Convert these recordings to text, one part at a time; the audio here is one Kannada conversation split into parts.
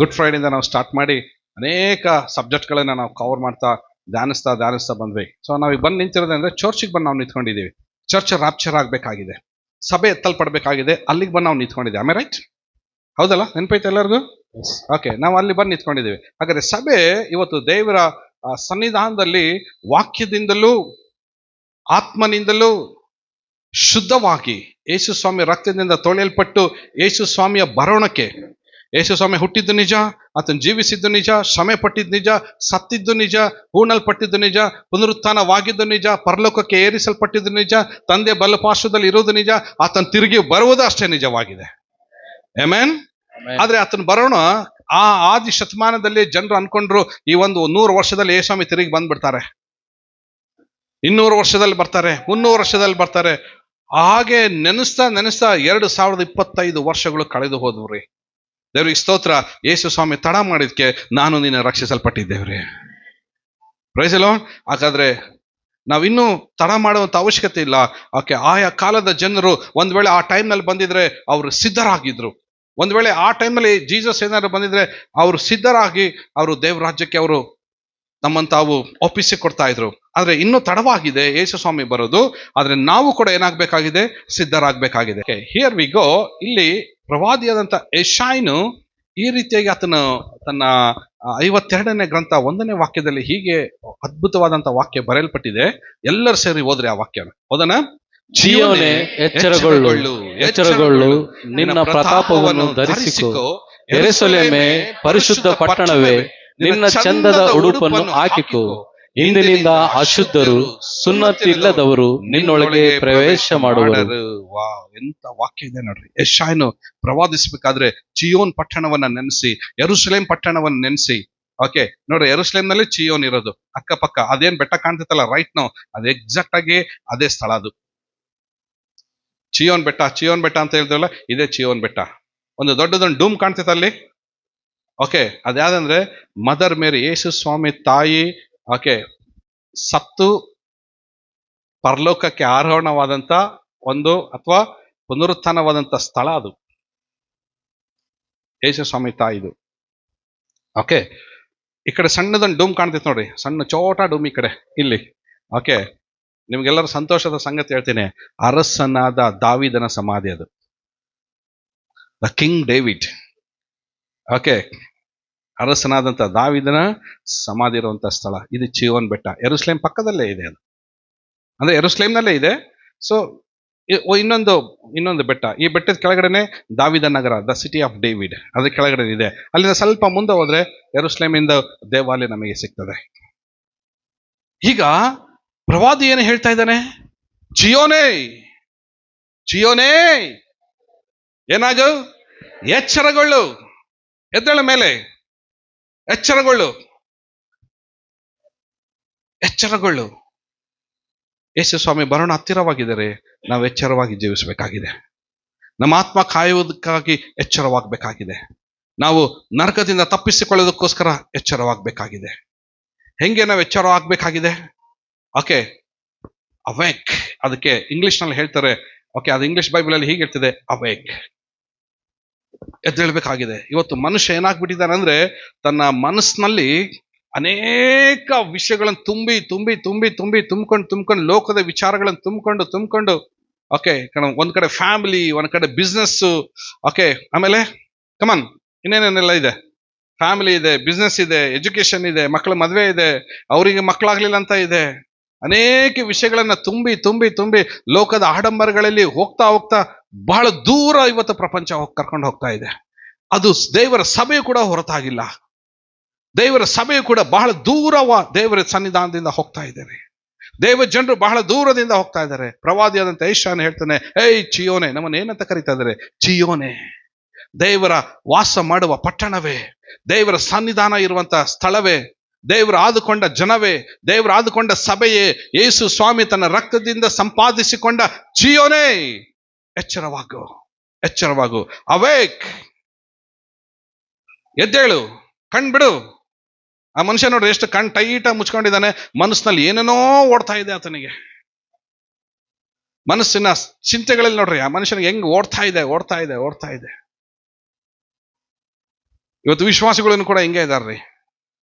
ಗುಡ್ ಫ್ರೈಡೆಯಿಂದ ನಾವು ಸ್ಟಾರ್ಟ್ ಮಾಡಿ ಅನೇಕ ಸಬ್ಜೆಕ್ಟ್ಗಳನ್ನು ನಾವು ಕವರ್ ಮಾಡ್ತಾ ಧ್ಯಾನಿಸ್ತಾ ಧ್ಯಾನಿಸ್ತಾ ಬಂದ್ವಿ. ಸೊ ನಾವು ಬಂದು ನಿಂತಿರೋದಂದ್ರೆ ಚರ್ಚಿಗೆ ಬಂದು ನಾವು ನಿಂತ್ಕೊಂಡಿದ್ದೀವಿ ಚರ್ಚ್ ರಾಪ್ಚರ್ ಆಗಬೇಕಾಗಿದೆ. ಸಭೆ ಎತ್ತಲ್ಪಡಬೇಕಾಗಿದೆ. ಅಲ್ಲಿಗೆ ಬಂದು ನಾವು ನಿಂತ್ಕೊಂಡಿದ್ದೀವಿ ಆಮೇಲೆ ರೈಟ್ ಹೌದಲ್ಲ? ನೆನಪೈತೆ ಎಲ್ಲರಿಗೂ? ಓಕೆ ನಾವು ಅಲ್ಲಿ ಬಂದು ನಿಂತ್ಕೊಂಡಿದ್ದೀವಿ ಹಾಗಾದ್ರೆ ಸಭೆ ಇವತ್ತು ದೇವರ ಸನ್ನಿಧಾನದಲ್ಲಿ ವಾಕ್ಯದಿಂದಲೂ ಆತ್ಮನಿಂದಲೂ ಶುದ್ಧವಾಗಿ ಯೇಸು ಸ್ವಾಮಿ ರಕ್ತದಿಂದ ತೊಳೆಯಲ್ಪಟ್ಟು ಯೇಸು ಸ್ವಾಮಿಯ ಬರೋಣಕ್ಕೆ ಯೇಸು ಸ್ವಾಮಿ ಹುಟ್ಟಿದ್ದು ನಿಜ ಆತನ ಜೀವಿಸಿದ್ದು ನಿಜ ಶ್ರಮೆ ಪಟ್ಟಿದ್ದು ನಿಜ ಸತ್ತಿದ್ದು ನಿಜ ಹೂಣಲ್ಪಟ್ಟಿದ್ದು ನಿಜ ಪುನರುತ್ಥಾನವಾಗಿದ್ದು ನಿಜ ಪರಲೋಕಕ್ಕೆ ಏರಿಸಲ್ಪಟ್ಟಿದ್ದು ನಿಜ ತಂದೆ ಬಲಪಾರ್ಶ್ವದಲ್ಲಿ ಇರೋದು ನಿಜ ಆತನ ತಿರುಗಿ ಬರುವುದು ಅಷ್ಟೇ ನಿಜವಾಗಿದೆ. ಎಮೇನ್ ಆದ್ರೆ ಆತನ ಬರೋಣ ಆ ಆದಿ ಶತಮಾನದಲ್ಲಿ ಜನರು ಅನ್ಕೊಂಡ್ರು ಈ ಒಂದು ನೂರು ವರ್ಷದಲ್ಲಿ ಯೇಸ್ವಾಮಿ ತಿರುಗಿ ಬಂದ್ಬಿಡ್ತಾರೆ. ಇನ್ನೂರು ವರ್ಷದಲ್ಲಿ ಬರ್ತಾರೆ ಮುನ್ನೂರು ವರ್ಷದಲ್ಲಿ ಬರ್ತಾರೆ. ಹಾಗೆ ನೆನೆಸ್ತಾ ನೆನೆಸ್ತಾ ಎರಡು ಸಾವಿರದ ಇಪ್ಪತ್ತೈದು ವರ್ಷಗಳು ಕಳೆದು ಹೋದ್ವ್ರಿ ದೇವ್ರಿಗೆ ಸ್ತೋತ್ರ ಯೇಸು ಸ್ವಾಮಿ ತಡ ಮಾಡಿದ್ಕೆ ನಾನು ನಿನ್ನ ರಕ್ಷಿಸಲ್ಪಟ್ಟಿದ್ದೇವ್ರಿ. ಪ್ರೈಸಲೋ ಹಾಗಾದ್ರೆ ನಾವಿನ್ನೂ ತಡ ಮಾಡುವಂತ ಅವಶ್ಯಕತೆ ಇಲ್ಲ. ಆಕೆ ಆಯಾ ಕಾಲದ ಜನರು ಒಂದು ವೇಳೆ ಆ ಟೈಮ್ನಲ್ಲಿ ಬಂದಿದ್ರೆ ಅವರು ಸಿದ್ಧರಾಗಿದ್ರು. ಒಂದು ವೇಳೆ ಆ ಟೈಮಲ್ಲಿ ಜೀಸಸ್ ಏನಾದ್ರು ಬಂದಿದ್ರೆ ಅವರು ಸಿದ್ಧರಾಗಿ ಅವರು ದೇವರಾಜ್ಯಕ್ಕೆ ಅವರು ನಮ್ಮನ್ನು ತಾವು ಒಪ್ಪಿಸಿ ಕೊಡ್ತಾ ಇದ್ರು. ಆದ್ರೆ ಇನ್ನೂ ತಡವಾಗಿದೆ ಯೇಸು ಸ್ವಾಮಿ ಬರೋದು. ಆದ್ರೆ ನಾವು ಕೂಡ ಏನಾಗಬೇಕಾಗಿದೆ? ಸಿದ್ಧರಾಗಬೇಕಾಗಿದೆ. ಹಿಯರ್ ವಿ ಗೋ ಇಲ್ಲಿ ಪ್ರವಾದಿಯಾದಂಥ ಯಶಾಯ್ನು ಈ ರೀತಿಯಾಗಿ ಆತನು ತನ್ನ ಐವತ್ತೆರಡನೇ ಗ್ರಂಥ ಒಂದನೇ ವಾಕ್ಯದಲ್ಲಿ ಹೀಗೆ ಅದ್ಭುತವಾದಂತ ವಾಕ್ಯ ಬರೆಯಲ್ಪಟ್ಟಿದೆ. ಎಲ್ಲರೂ ಸೇರಿ ಹೋದ್ರೆ ಆ ವಾಕ್ಯನ ಹೋದನ? ಜಿಯೋನೆ ಎಚ್ಚರಗೊಳ್ಳು. ಎಚ್ಚರಗೊಳ್ಳು. ನಿನ್ನ ಪ್ರತಾಪವನ್ನು ಧರಿಸಿಕೋ. ಎರೆಸೊಲೆಮೆ ಪರಿಶುದ್ಧ ಪಟ್ಟಣವೇ ನಿನ್ನ ಚಂದದ ಉಡುಪನ್ನು ಹಾಕಿಕೋ. ಇಂದಿನಿಂದ ಅಶುದ್ಧರು ಸುನ್ನತಿಲ್ಲದವರು ನಿನ್ನೊಳಗೆ ಪ್ರವೇಶ ಮಾಡುವರು. ಎಂತ ವಾಕ್ಯ ಇದೆ ನೋಡ್ರಿ. ಯಶಾಯನು ಪ್ರವಾದಿಸಬೇಕಾದ್ರೆ ಚಿಯೋನ್ ಪಟ್ಟಣವನ್ನ ನೆನೆಸಿ ಯರುಸಲೇಂ ಪಟ್ಟಣವನ್ನ ನೆನೆಸಿ. ಓಕೆ ನೋಡ್ರಿ ಯರುಸಲೇಮ್ನಲ್ಲಿ ಚಿಯೋನ್ ಇರೋದು. ಅಕ್ಕಪಕ್ಕ ಅದೇನ್ ಬೆಟ್ಟ ಕಾಣ್ತಿತ್ತಲ್ಲ ರೈಟ್ ನೋ ಅದು ಎಕ್ಸಾಕ್ಟ್ ಆಗಿ ಅದೇ ಸ್ಥಳ ಅದು. ಚಿಯೋನ್ ಬೆಟ್ಟ ಚಿಯೋನ್ ಬೆಟ್ಟ ಅಂತ ಹೇಳಿದ್ರಲ್ಲ ಇದೇ ಚಿಯೋನ್ ಬೆಟ್ಟ. ಒಂದು ದೊಡ್ಡದೊಂದು ಡೂಮ್ ಕಾಣ್ತೈತೆ ಅಲ್ಲಿ. ಓಕೆ ಅದ್ಯಾದಂದ್ರೆ ಮದರ್ ಮೇರಿ ಯೇಸು ಸ್ವಾಮಿ ತಾಯಿ ಓಕೆ. ಸತ್ತು ಪರಲೋಕಕ್ಕೆ ಆರೋಹಣವಾದಂತ ಒಂದು ಅಥವಾ ಪುನರುತ್ಥಾನವಾದಂಥ ಸ್ಥಳ ಅದು. ಯೇಸು ಸ್ವಾಮಿ ತಾಯಿದು ಓಕೆ. ಈ ಕಡೆ ಸಣ್ಣದೊಂದು ಡೂಮ್ ಕಾಣ್ತೈತೆ ನೋಡ್ರಿ. ಸಣ್ಣ ಚೋಟ ಡೂಮ್ ಈ ಕಡೆ ಇಲ್ಲಿ. ಓಕೆ. ನಿಮ್ಗೆಲ್ಲರೂ ಸಂತೋಷದ ಸಂಗತಿ ಹೇಳ್ತೀನಿ. ಅರಸನಾದ ದಾವಿದನ ಸಮಾಧಿ ಅದು. The king David. ಓಕೆ. ಅರಸನಾದಂತ ದಾವಿದನ ಸಮಾಧಿ ಇರುವಂಥ ಸ್ಥಳ. ಇದು ಚಿಯೋನ್ ಬೆಟ್ಟ. ಎರುಸ್ಲೇಮ್ ಪಕ್ಕದಲ್ಲೇ ಇದೆ ಅದು. ಅಂದರೆ ಎರುಸ್ಲೇಮ್ನಲ್ಲೇ ಇದೆ. ಸೊ ಇನ್ನೊಂದು ಇನ್ನೊಂದು ಬೆಟ್ಟ. ಈ ಬೆಟ್ಟದ ಕೆಳಗಡೆನೆ ದಾವಿದ ನಗರ ದ ಸಿಟಿ ಆಫ್ ಡೇವಿಡ್ ಅದ್ರ ಕೆಳಗಡೆ ಇದೆ. ಅಲ್ಲಿಂದ ಸ್ವಲ್ಪ ಮುಂದೆ ಹೋದ್ರೆ ಎರುಸ್ಲೇಮಿಂದ ದೇವಾಲಯ ನಮಗೆ ಸಿಗ್ತದೆ. ಈಗ ಪ್ರವಾದಿ ಏನು ಹೇಳ್ತಾ ಇದ್ದಾನೆ? ಜಿಯೋನೇ! ಜಿಯೋನೇ! ಏನಾಗು? ಎಚ್ಚರಗೊಳ್ಳು. ಎದ್ದಳ ಮೇಲೆ. ಎಚ್ಚರಗೊಳ್ಳು. ಎಚ್ಚರಗೊಳ್ಳು. ಯೇಸು ಸ್ವಾಮಿ, ಬರೋಣ ಹತ್ತಿರವಾಗಿದ್ದಾರೆ ನಾವು ಎಚ್ಚರವಾಗಿ ಜೀವಿಸಬೇಕಾಗಿದೆ. ನಮ್ಮ ಆತ್ಮ ಕಾಯುವುದಕ್ಕಾಗಿ ಎಚ್ಚರವಾಗಬೇಕಾಗಿದೆ. ನಾವು ನರಕದಿಂದ ತಪ್ಪಿಸಿಕೊಳ್ಳೋದಕ್ಕೋಸ್ಕರ ಎಚ್ಚರವಾಗಬೇಕಾಗಿದೆ. ಹೆಂಗೆ ನಾವು ಎಚ್ಚರ ಆಗ್ಬೇಕಾಗಿದೆ ಓಕೆ, ಅವೇಕ್. ಅದಕ್ಕೆ ಇಂಗ್ಲಿಷ್ನಲ್ಲಿ ಹೇಳ್ತಾರೆ, ಓಕೆ, ಅದು ಇಂಗ್ಲಿಷ್ ಬೈಬಲಲ್ಲಿ ಹೀಗೆ ಹೇಳ್ತಿದೆ, ಅವೇಕ್. ಎದ್ದೇಳ್ಬೇಕಾಗಿದೆ. ಇವತ್ತು ಮನುಷ್ಯ ಏನಾಗ್ಬಿಟ್ಟಿದ್ದಾನೆ ಅಂದ್ರೆ ತನ್ನ ಮನಸ್ಸಿನಲ್ಲಿ ಅನೇಕ ವಿಷಯಗಳನ್ನು ತುಂಬಿ ತುಂಬಿ ತುಂಬಿ ತುಂಬಿ, ತುಂಬಿಕೊಂಡು ತುಂಬಿಕೊಂಡು, ಲೋಕದ ವಿಚಾರಗಳನ್ನು ತುಂಬಿಕೊಂಡು ತುಂಬಿಕೊಂಡು, ಓಕೆ ಒಂದ್ ಕಡೆ ಫ್ಯಾಮಿಲಿ ಒಂದ್ ಕಡೆ ಬಿಸ್ನೆಸ್ಸು ಓಕೆ, ಆಮೇಲೆ ಕಮನ್ ಇನ್ನೇನೇನೆಲ್ಲ ಇದೆ? ಫ್ಯಾಮಿಲಿ ಇದೆ ಬಿಸ್ನೆಸ್ ಇದೆ ಎಜುಕೇಶನ್ ಇದೆ ಮಕ್ಕಳ ಮದುವೆ ಇದೆ, ಅವರಿಗೆ ಮಕ್ಕಳಾಗ್ಲಿಲ್ಲ ಅಂತ ಇದೆ. ಅನೇಕ ವಿಷಯಗಳನ್ನ ತುಂಬಿ ತುಂಬಿ ತುಂಬಿ ಲೋಕದ ಆಡಂಬರಗಳಲ್ಲಿ ಹೋಗ್ತಾ ಹೋಗ್ತಾ ಬಹಳ ದೂರ ಇವತ್ತು ಪ್ರಪಂಚ ಕರ್ಕೊಂಡು ಹೋಗ್ತಾ ಇದೆ. ಅದು ದೇವರ ಸಭೆ ಕೂಡ ಹೊರತಾಗಿಲ್ಲ. ದೇವರ ಸಭೆ ಕೂಡ ಬಹಳ ದೂರವ ದೇವರ ಸನ್ನಿಧಾನದಿಂದ ಹೋಗ್ತಾ ಇದ್ದಾರೆ. ದೇವ ಜನರು ಬಹಳ ದೂರದಿಂದ ಹೋಗ್ತಾ ಇದ್ದಾರೆ. ಪ್ರವಾದಿಯಾದಂತ ಐಶಾನ್ ಹೇಳ್ತಾನೆ, ಏಯ್ ಚಿಯೋನೆ, ನಮ್ಮನ್ನ ಏನಂತ ಕರೀತಾ ಇದ್ದಾರೆ? ಚಿಯೋನೆ. ದೇವರ ವಾಸ ಮಾಡುವ ಪಟ್ಟಣವೇ, ದೇವರ ಸನ್ನಿಧಾನ ಇರುವಂತಹ ಸ್ಥಳವೇ, ದೇವರು ಆದುಕೊಂಡ ಜನವೇ, ದೇವರು ಆದುಕೊಂಡ ಸಭೆಯೇ, ಯೇಸು ಸ್ವಾಮಿ ತನ್ನ ರಕ್ತದಿಂದ ಸಂಪಾದಿಸಿಕೊಂಡ ಚಿಯೋನೇ. ಎಚ್ಚರವಾಗು ಎಚ್ಚರವಾಗು. ಅವೇಕ್! ಎದ್ದೇಳು, ಕಣ್ಬಿಡು. ಆ ಮನುಷ್ಯ ನೋಡ್ರಿ ಎಷ್ಟು ಕಣ್ ಟೈಟಾಗಿ ಮುಚ್ಕೊಂಡಿದ್ದಾನೆ. ಮನಸ್ಸಿನಲ್ಲಿ ಏನೇನೋ ಓಡ್ತಾ ಇದೆ ಆತನಿಗೆ. ಮನಸ್ಸಿನ ಚಿಂತೆಗಳಲ್ಲಿ ನೋಡ್ರಿ, ಆ ಮನುಷ್ಯನಿಗೆ ಹೆಂಗ್ ಓಡ್ತಾ ಇದೆ ಓಡ್ತಾ ಇದೆ ಓಡ್ತಾ ಇದೆ. ಇವತ್ತು ವಿಶ್ವಾಸಿಗಳನ್ನು ಕೂಡ ಹಿಂಗೆ ಇದಾರ್ರಿ.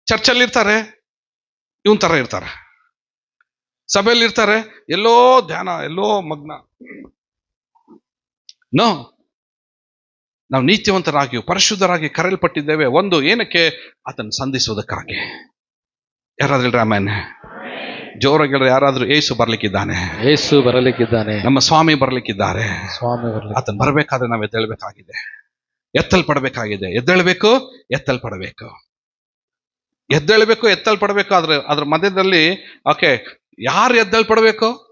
ಚರ್ಚಲ್ಲಿ ಇರ್ತಾರೆ, ಇವನ್ ತರ ಇರ್ತಾರೆ. ಸಭೆಯಲ್ಲಿ ಇರ್ತಾರೆ, ಎಲ್ಲೋ ಧ್ಯಾನ, ಎಲ್ಲೋ ಮಗ್ನ. ನೋ. ನಾವು ನೀತಿವಂತರಾಗಿಯೂ ಪರಿಶುದ್ಧರಾಗಿ ಕರೆಯಲ್ಪಟ್ಟಿದ್ದೇವೆ. ಒಂದು ಏನಕ್ಕೆ? ಆತನ ಸಂಧಿಸುವುದಕ್ಕಾಗಿ. ಯಾರಾದ್ರೂ ರಾಮಾಯಣ ಆಮೇಲೆ ಜೋರಾಗಿ ಹೇಳ್ರಿ ಯಾರಾದ್ರೂ ಏಸು ಬರ್ಲಿಕ್ಕಿದ್ದಾನೆ. ಯೇಸು ಬರಲಿಕ್ಕಿದ್ದಾನೆ. ನಮ್ಮ ಸ್ವಾಮಿ ಬರ್ಲಿಕ್ಕಿದ್ದಾರೆ. ಸ್ವಾಮಿ ಆತನ ಬರಬೇಕಾದ್ರೆ ನಾವು ಎದ್ದೇಳ್ಬೇಕಾಗಿದೆ. ಎತ್ತಲ್ಪಡಬೇಕಾಗಿದೆ. ಎದ್ದೇಳ್ಬೇಕು ಎತ್ತಲ್ಪಡಬೇಕು. ಎದ್ದೇಳ್ಬೇಕು ಎತ್ತಲ್ಪಡಬೇಕು ಆದ್ರೆ ಅದ್ರ ಮಧ್ಯದಲ್ಲಿ ಓಕೆ ಯಾರು ಎದ್ದೇಳ್ಪಡಬೇಕು?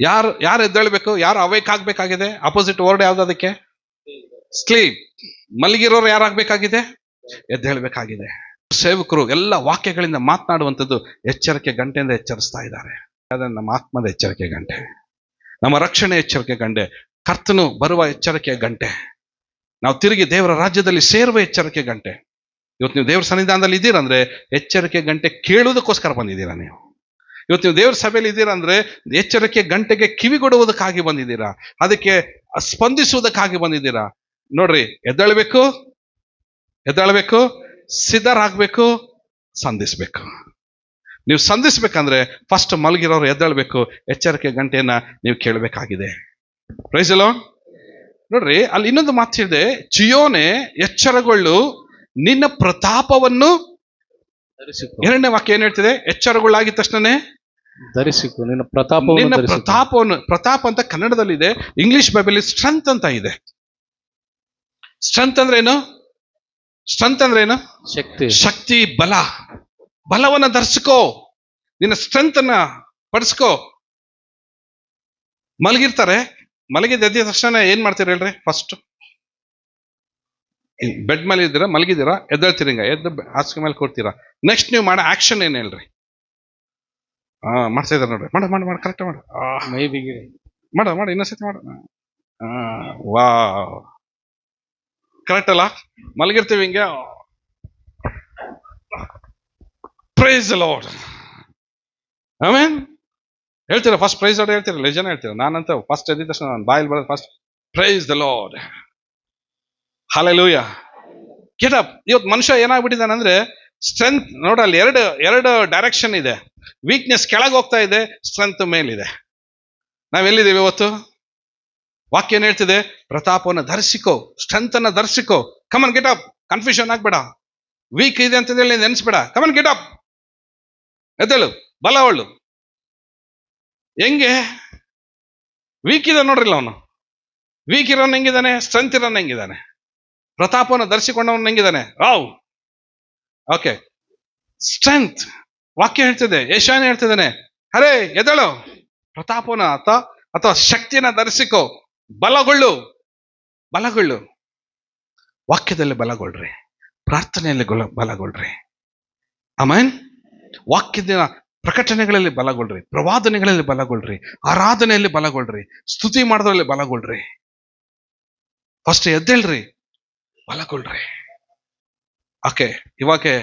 ಯಾರು ಯಾರು ಎದ್ದೇಳ್ಬೇಕು? ಯಾರು ಅವೇಕ್ ಆಗ್ಬೇಕಾಗಿದೆ? ಅಪೋಸಿಟ್ ವರ್ಡ್ ಯಾವ್ದು ಅದಕ್ಕೆ? ಸ್ಲೀಪ್ ಮಲಗಿರೋರು ಯಾರಾಗ್ಬೇಕಾಗಿದೆ ಎದ್ದೇಳ್ಬೇಕಾಗಿದೆ. ಸೇವಕರು ಎಲ್ಲ ವಾಕ್ಯಗಳಿಂದ ಮಾತನಾಡುವಂಥದ್ದು ಎಚ್ಚರಿಕೆ ಗಂಟೆಯಿಂದ ಎಚ್ಚರಿಸ್ತಾ ಇದ್ದಾರೆ. ಅದನ್ನ ನಮ್ಮ ಆತ್ಮದ ಎಚ್ಚರಿಕೆ ಗಂಟೆ. ನಮ್ಮ ರಕ್ಷಣೆ ಎಚ್ಚರಿಕೆ ಗಂಟೆ. ಕರ್ತನು ಬರುವ ಎಚ್ಚರಿಕೆ ಗಂಟೆ. ನಾವು ತಿರುಗಿ ದೇವರ ರಾಜ್ಯದಲ್ಲಿ ಸೇರುವ ಎಚ್ಚರಿಕೆ ಗಂಟೆ. ಇವತ್ತು ನೀವು ದೇವರ ಸನ್ನಿಧಾನದಲ್ಲಿ ಇದ್ದೀರಂದ್ರೆ ಎಚ್ಚರಿಕೆ ಗಂಟೆ ಕೇಳುವುದಕ್ಕೋಸ್ಕರ ಬಂದಿದ್ದೀರಾ ನೀವು? ಇವತ್ತು ನೀವು ದೇವ್ರ ಸಭೆಯಲ್ಲಿ ಇದ್ದೀರಾ ಅಂದ್ರೆ ಎಚ್ಚರಿಕೆ ಗಂಟೆಗೆ ಕಿವಿಗೊಡುವುದಕ್ಕಾಗಿ ಬಂದಿದ್ದೀರಾ? ಅದಕ್ಕೆ ಸ್ಪಂದಿಸುವುದಕ್ಕಾಗಿ ಬಂದಿದ್ದೀರಾ? ನೋಡ್ರಿ, ಎದ್ದಳ್ಬೇಕು, ಎದ್ದಾಳ್ಬೇಕು, ಸಿದ್ಧರಾಗಬೇಕು, ಸಂಧಿಸ್ಬೇಕು. ನೀವು ಸಂಧಿಸ್ಬೇಕಂದ್ರೆ ಫಸ್ಟ್ ಮಲಗಿರೋರು ಎದ್ದೇಳ್ಬೇಕು, ಎಚ್ಚರಿಕೆ ಗಂಟೆಯನ್ನ ನೀವು ಕೇಳಬೇಕಾಗಿದೆ. ಪ್ರೈಸಲೋ ನೋಡ್ರಿ, ಅಲ್ಲಿ ಇನ್ನೊಂದು ಮಾತಿದೆ ಚಿಯೋನೆ ಎಚ್ಚರಗೊಳ್ಳು, ನಿನ್ನ ಪ್ರತಾಪವನ್ನು ಧರಿಸಿಕೊ. ಎರಡನೇ ವಾಕ್ಯ ಏನ್ ಹೇಳ್ತಿದೆ? ಎಚ್ಚರಗೊಳ್ಳಾಗಿದ ತಕ್ಷಣನೇ ಧರಿಸಿಕೊ. ನಿನ್ನ ಪ್ರತಾಪವನ್ನು ನಿನ್ನ ಪ್ರತಾಪವನ್ನು ಪ್ರತಾಪ ಅಂತ ಕನ್ನಡದಲ್ಲಿ ಇದೆ ಇಂಗ್ಲಿಷ್ ಬೈಬಲ್ ಸ್ಟ್ರೆಂತ್ ಅಂತ ಇದೆ. ಸ್ಟ್ರೆಂತ್ ಅಂದ್ರೆ ಏನು? ಸ್ಟ್ರೆಂತ್ ಅಂದ್ರೆ ಏನು? ಶಕ್ತಿ. ಶಕ್ತಿ ಬಲ. ಬಲವನ್ನ ಧರಿಸ್ಕೋ. ನಿನ್ನ ಸ್ಟ್ರೆಂತ್ ಅನ್ನ ಪಡಿಸ್ಕೋ. ಮಲಗಿರ್ತಾರೆ. ಮಲಗಿದ ಎದ್ದ ತಕ್ಷಣ ಏನ್ ಮಾಡ್ತೀರ ಹೇಳ್ರಿ? ಫಸ್ಟ್ ಬೆಡ್ ಮೇಲೆ ಇದ್ದೀರಾ ಮಲಗಿದ್ದೀರಾ ಎದ್ದೇಳ್ತೀರಿ ಹಿಂಗ ಎದ್ದು ಹಾಸಿಗೆ ಮೇಲೆ ಕೊಡ್ತೀರಾ ನೆಕ್ಸ್ಟ್ ನೀವು ಮಾಡೋ ಆಕ್ಷನ್ ಏನು ಹೇಳ್ರಿ? ಹಾ ಮಾಡ್ತಾ ಇದ್ದಾರೆ ನೋಡ್ರಿ. ಮಾಡ ಮಾಡ ಮಾಡಿ ಕರೆಕ್ಟ್ ಮಾಡ. ಮೈ ಬಿಗಿ ಮಾಡ ಮಾಡ ಇನ್ನೊಂದ್ಸತಿ ಮಾಡ. ವಾ ಕರೆಕ್ಟ್ ಅಲ್ಲ? ಮಲಗಿರ್ತೀವಿ ಹಿಂಗೆ. ಪ್ರೈಸ್ ಲಾರ್ಡ್ ಆಮೇನ್ ಹೇಳ್ತೀರಾ ಫಸ್ಟ್ ಪ್ರೈಸ್ ಲಾರ್ಡ್ ಹೇಳ್ತೀರಾ? ಲೆಜನ್ ಹೇಳ್ತೀರಾ? ನಾನಂತ ಫಸ್ಟ್ ಎದ್ದ ತಕ್ಷಣ ನಾನು ಬಾಯಲ್ಲಿ ಬರೋದು first praise the lord hallelujah get up ಇವತ್ತು ಮನುಷ್ಯ ಏನಾಗ್ಬಿಟ್ಟಿದ್ದಾನೆ ಅಂದ್ರೆ ಸ್ಟ್ರೆಂತ್ ನೋಡಲ್ಲಿ ಎರಡು ಎರಡು ಡೈರೆಕ್ಷನ್ ಇದೆ. ವೀಕ್ನೆಸ್ ಕೆಳಗೆ ಹೋಗ್ತಾ ಇದೆ ಸ್ಟ್ರೆಂತ್ ಮೇಲಿದೆ. ನಾವೆಲ್ಲಿದ್ದೀವಿ ಇವತ್ತು? ವಾಕ್ಯ ಏನ್ ಹೇಳ್ತಿದೆ? ಪ್ರತಾಪವನ್ನು ಧರಿಸಿಕೋ ಸ್ಟ್ರೆಂತ್ ಅನ್ನ ಧರಿಸಿಕೋ. Come on get up confusion ಆಗ್ಬೇಡ. Weak ಇದೆ ಅಂತ ಹೇಳಿ ನೆನ್ಸ್ಬೇಡ. ಕಮನ್ ಗೆಟ್ ಅಪ್ ಎದ್ದೇಳು. ಬಲ ಅವಳು ಹೆಂಗೆ? ವೀಕ್ ಇದೆ ನೋಡ್ರಿಲ್ಲ ಅವನು. ವೀಕ್ ಇರೋನ್ ಹೆಂಗಿದ್ದಾನೆ? ಸ್ಟ್ರೆಂತ್ ಇರೋನ್ ಹೆಂಗಿದ್ದಾನೆ? ಪ್ರತಾಪವನ್ನು ಧರಿಸಿಕೊಂಡವನು ಹೆಂಗಿದ್ದಾನೆ? ರಾವ್ ಓಕೆ ಸ್ಟ್ರೆಂತ್ ವಾಕ್ಯ ಹೇಳ್ತಿದೆ ಏಷ್ಯಾನ ಹೇಳ್ತಿದ್ದಾನೆ. ಅರೇ ಎದಳು ಪ್ರತಾಪನ ಅಥವಾ ಅಥವಾ ಶಕ್ತಿಯನ್ನ ಧರಿಸಿಕೋ. ಬಲಗೊಳ್ಳು. ಬಲಗೊಳ್ಳು. ವಾಕ್ಯದಲ್ಲಿ ಬಲಗೊಳ್ರಿ. ಪ್ರಾರ್ಥನೆಯಲ್ಲಿ ಬಲಗೊಳ್ಳ್ರಿ ಬಲಗೊಳ್ರಿ. ಆಮೇನ್ ವಾಕ್ಯದ ಪ್ರಕಟಣೆಗಳಲ್ಲಿ ಬಲಗೊಳ್ರಿ. ಪ್ರವಾದನೆಗಳಲ್ಲಿ ಬಲಗೊಳ್ರಿ. ಆರಾಧನೆಯಲ್ಲಿ ಬಲಗೊಳ್ರಿ. ಸ್ತುತಿ ಮಾಡೋದ್ರಲ್ಲಿ ಬಲಗೊಳ್ರಿ. ಫಸ್ಟ್ ಎದ್ದೇಳ್ರಿ. ಬಲಗೊಳ್ರಿ ಓಕೆ ಇವಾಗೆ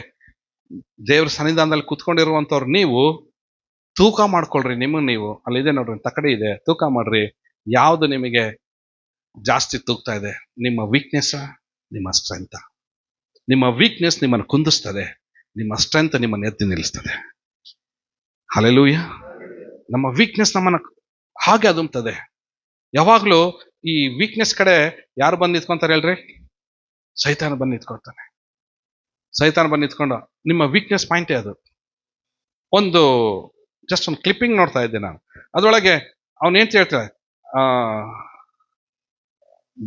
ದೇವ್ರ ಸನ್ನಿಧಾನದಲ್ಲಿ ಕುತ್ಕೊಂಡಿರುವಂಥವ್ರು ನೀವು, ತೂಕ ಮಾಡ್ಕೊಳ್ರಿ ನಿಮಗೆ ನೀವು. ಅಲ್ಲಿದೆ ನೋಡ್ರಿ ತಕಡೆ ಇದೆ. ತೂಕ ಮಾಡ್ರಿ. ಯಾವುದು ನಿಮಗೆ ಜಾಸ್ತಿ ತೂಗ್ತಾ ಇದೆ? ನಿಮ್ಮ ವೀಕ್ನೆಸ್ ನಿಮ್ಮ ಸ್ಟ್ರೆಂತ್ ನಿಮ್ಮ ವೀಕ್ನೆಸ್ ನಿಮ್ಮನ್ನು ಕುಂದಿಸ್ತದೆ. ನಿಮ್ಮ ಸ್ಟ್ರೆಂತ್ ನಿಮ್ಮನ್ನು ಎತ್ತಿ ನಿಲ್ಲಿಸ್ತದೆ. ಹಲೆಲೂಯ ನಮ್ಮ ವೀಕ್ನೆಸ್ ನಮ್ಮನ್ನ ಹಾಗೆ ಅದುಮ್ತದೆ. ಯಾವಾಗಲೂ ಈ ವೀಕ್ನೆಸ್ ಕಡೆ ಯಾರು ಬಂದು ನಿಂತ್ಕೊಂತಾರೆ ಹೇಳ್ರಿ? ಸೈತಾನ ಬಂದು ನಿಂತ್ಕೊಳ್ತಾನೆ. ಸೈತಾನ ಬಂದು ನಿಂತ್ಕೊಂಡು, ನಿಮ್ಮ ವೀಕ್ನೆಸ್ ಪಾಯಿಂಟೇ ಅದು. ಒಂದು ಜಸ್ಟ್ ಒಂದು ಕ್ಲಿಪ್ಪಿಂಗ್ ನೋಡ್ತಾ ಇದ್ದೆ ನಾನು. ಅದರೊಳಗೆ ಅವನು ಏನ್ ಹೇಳ್ತಾಳೆ?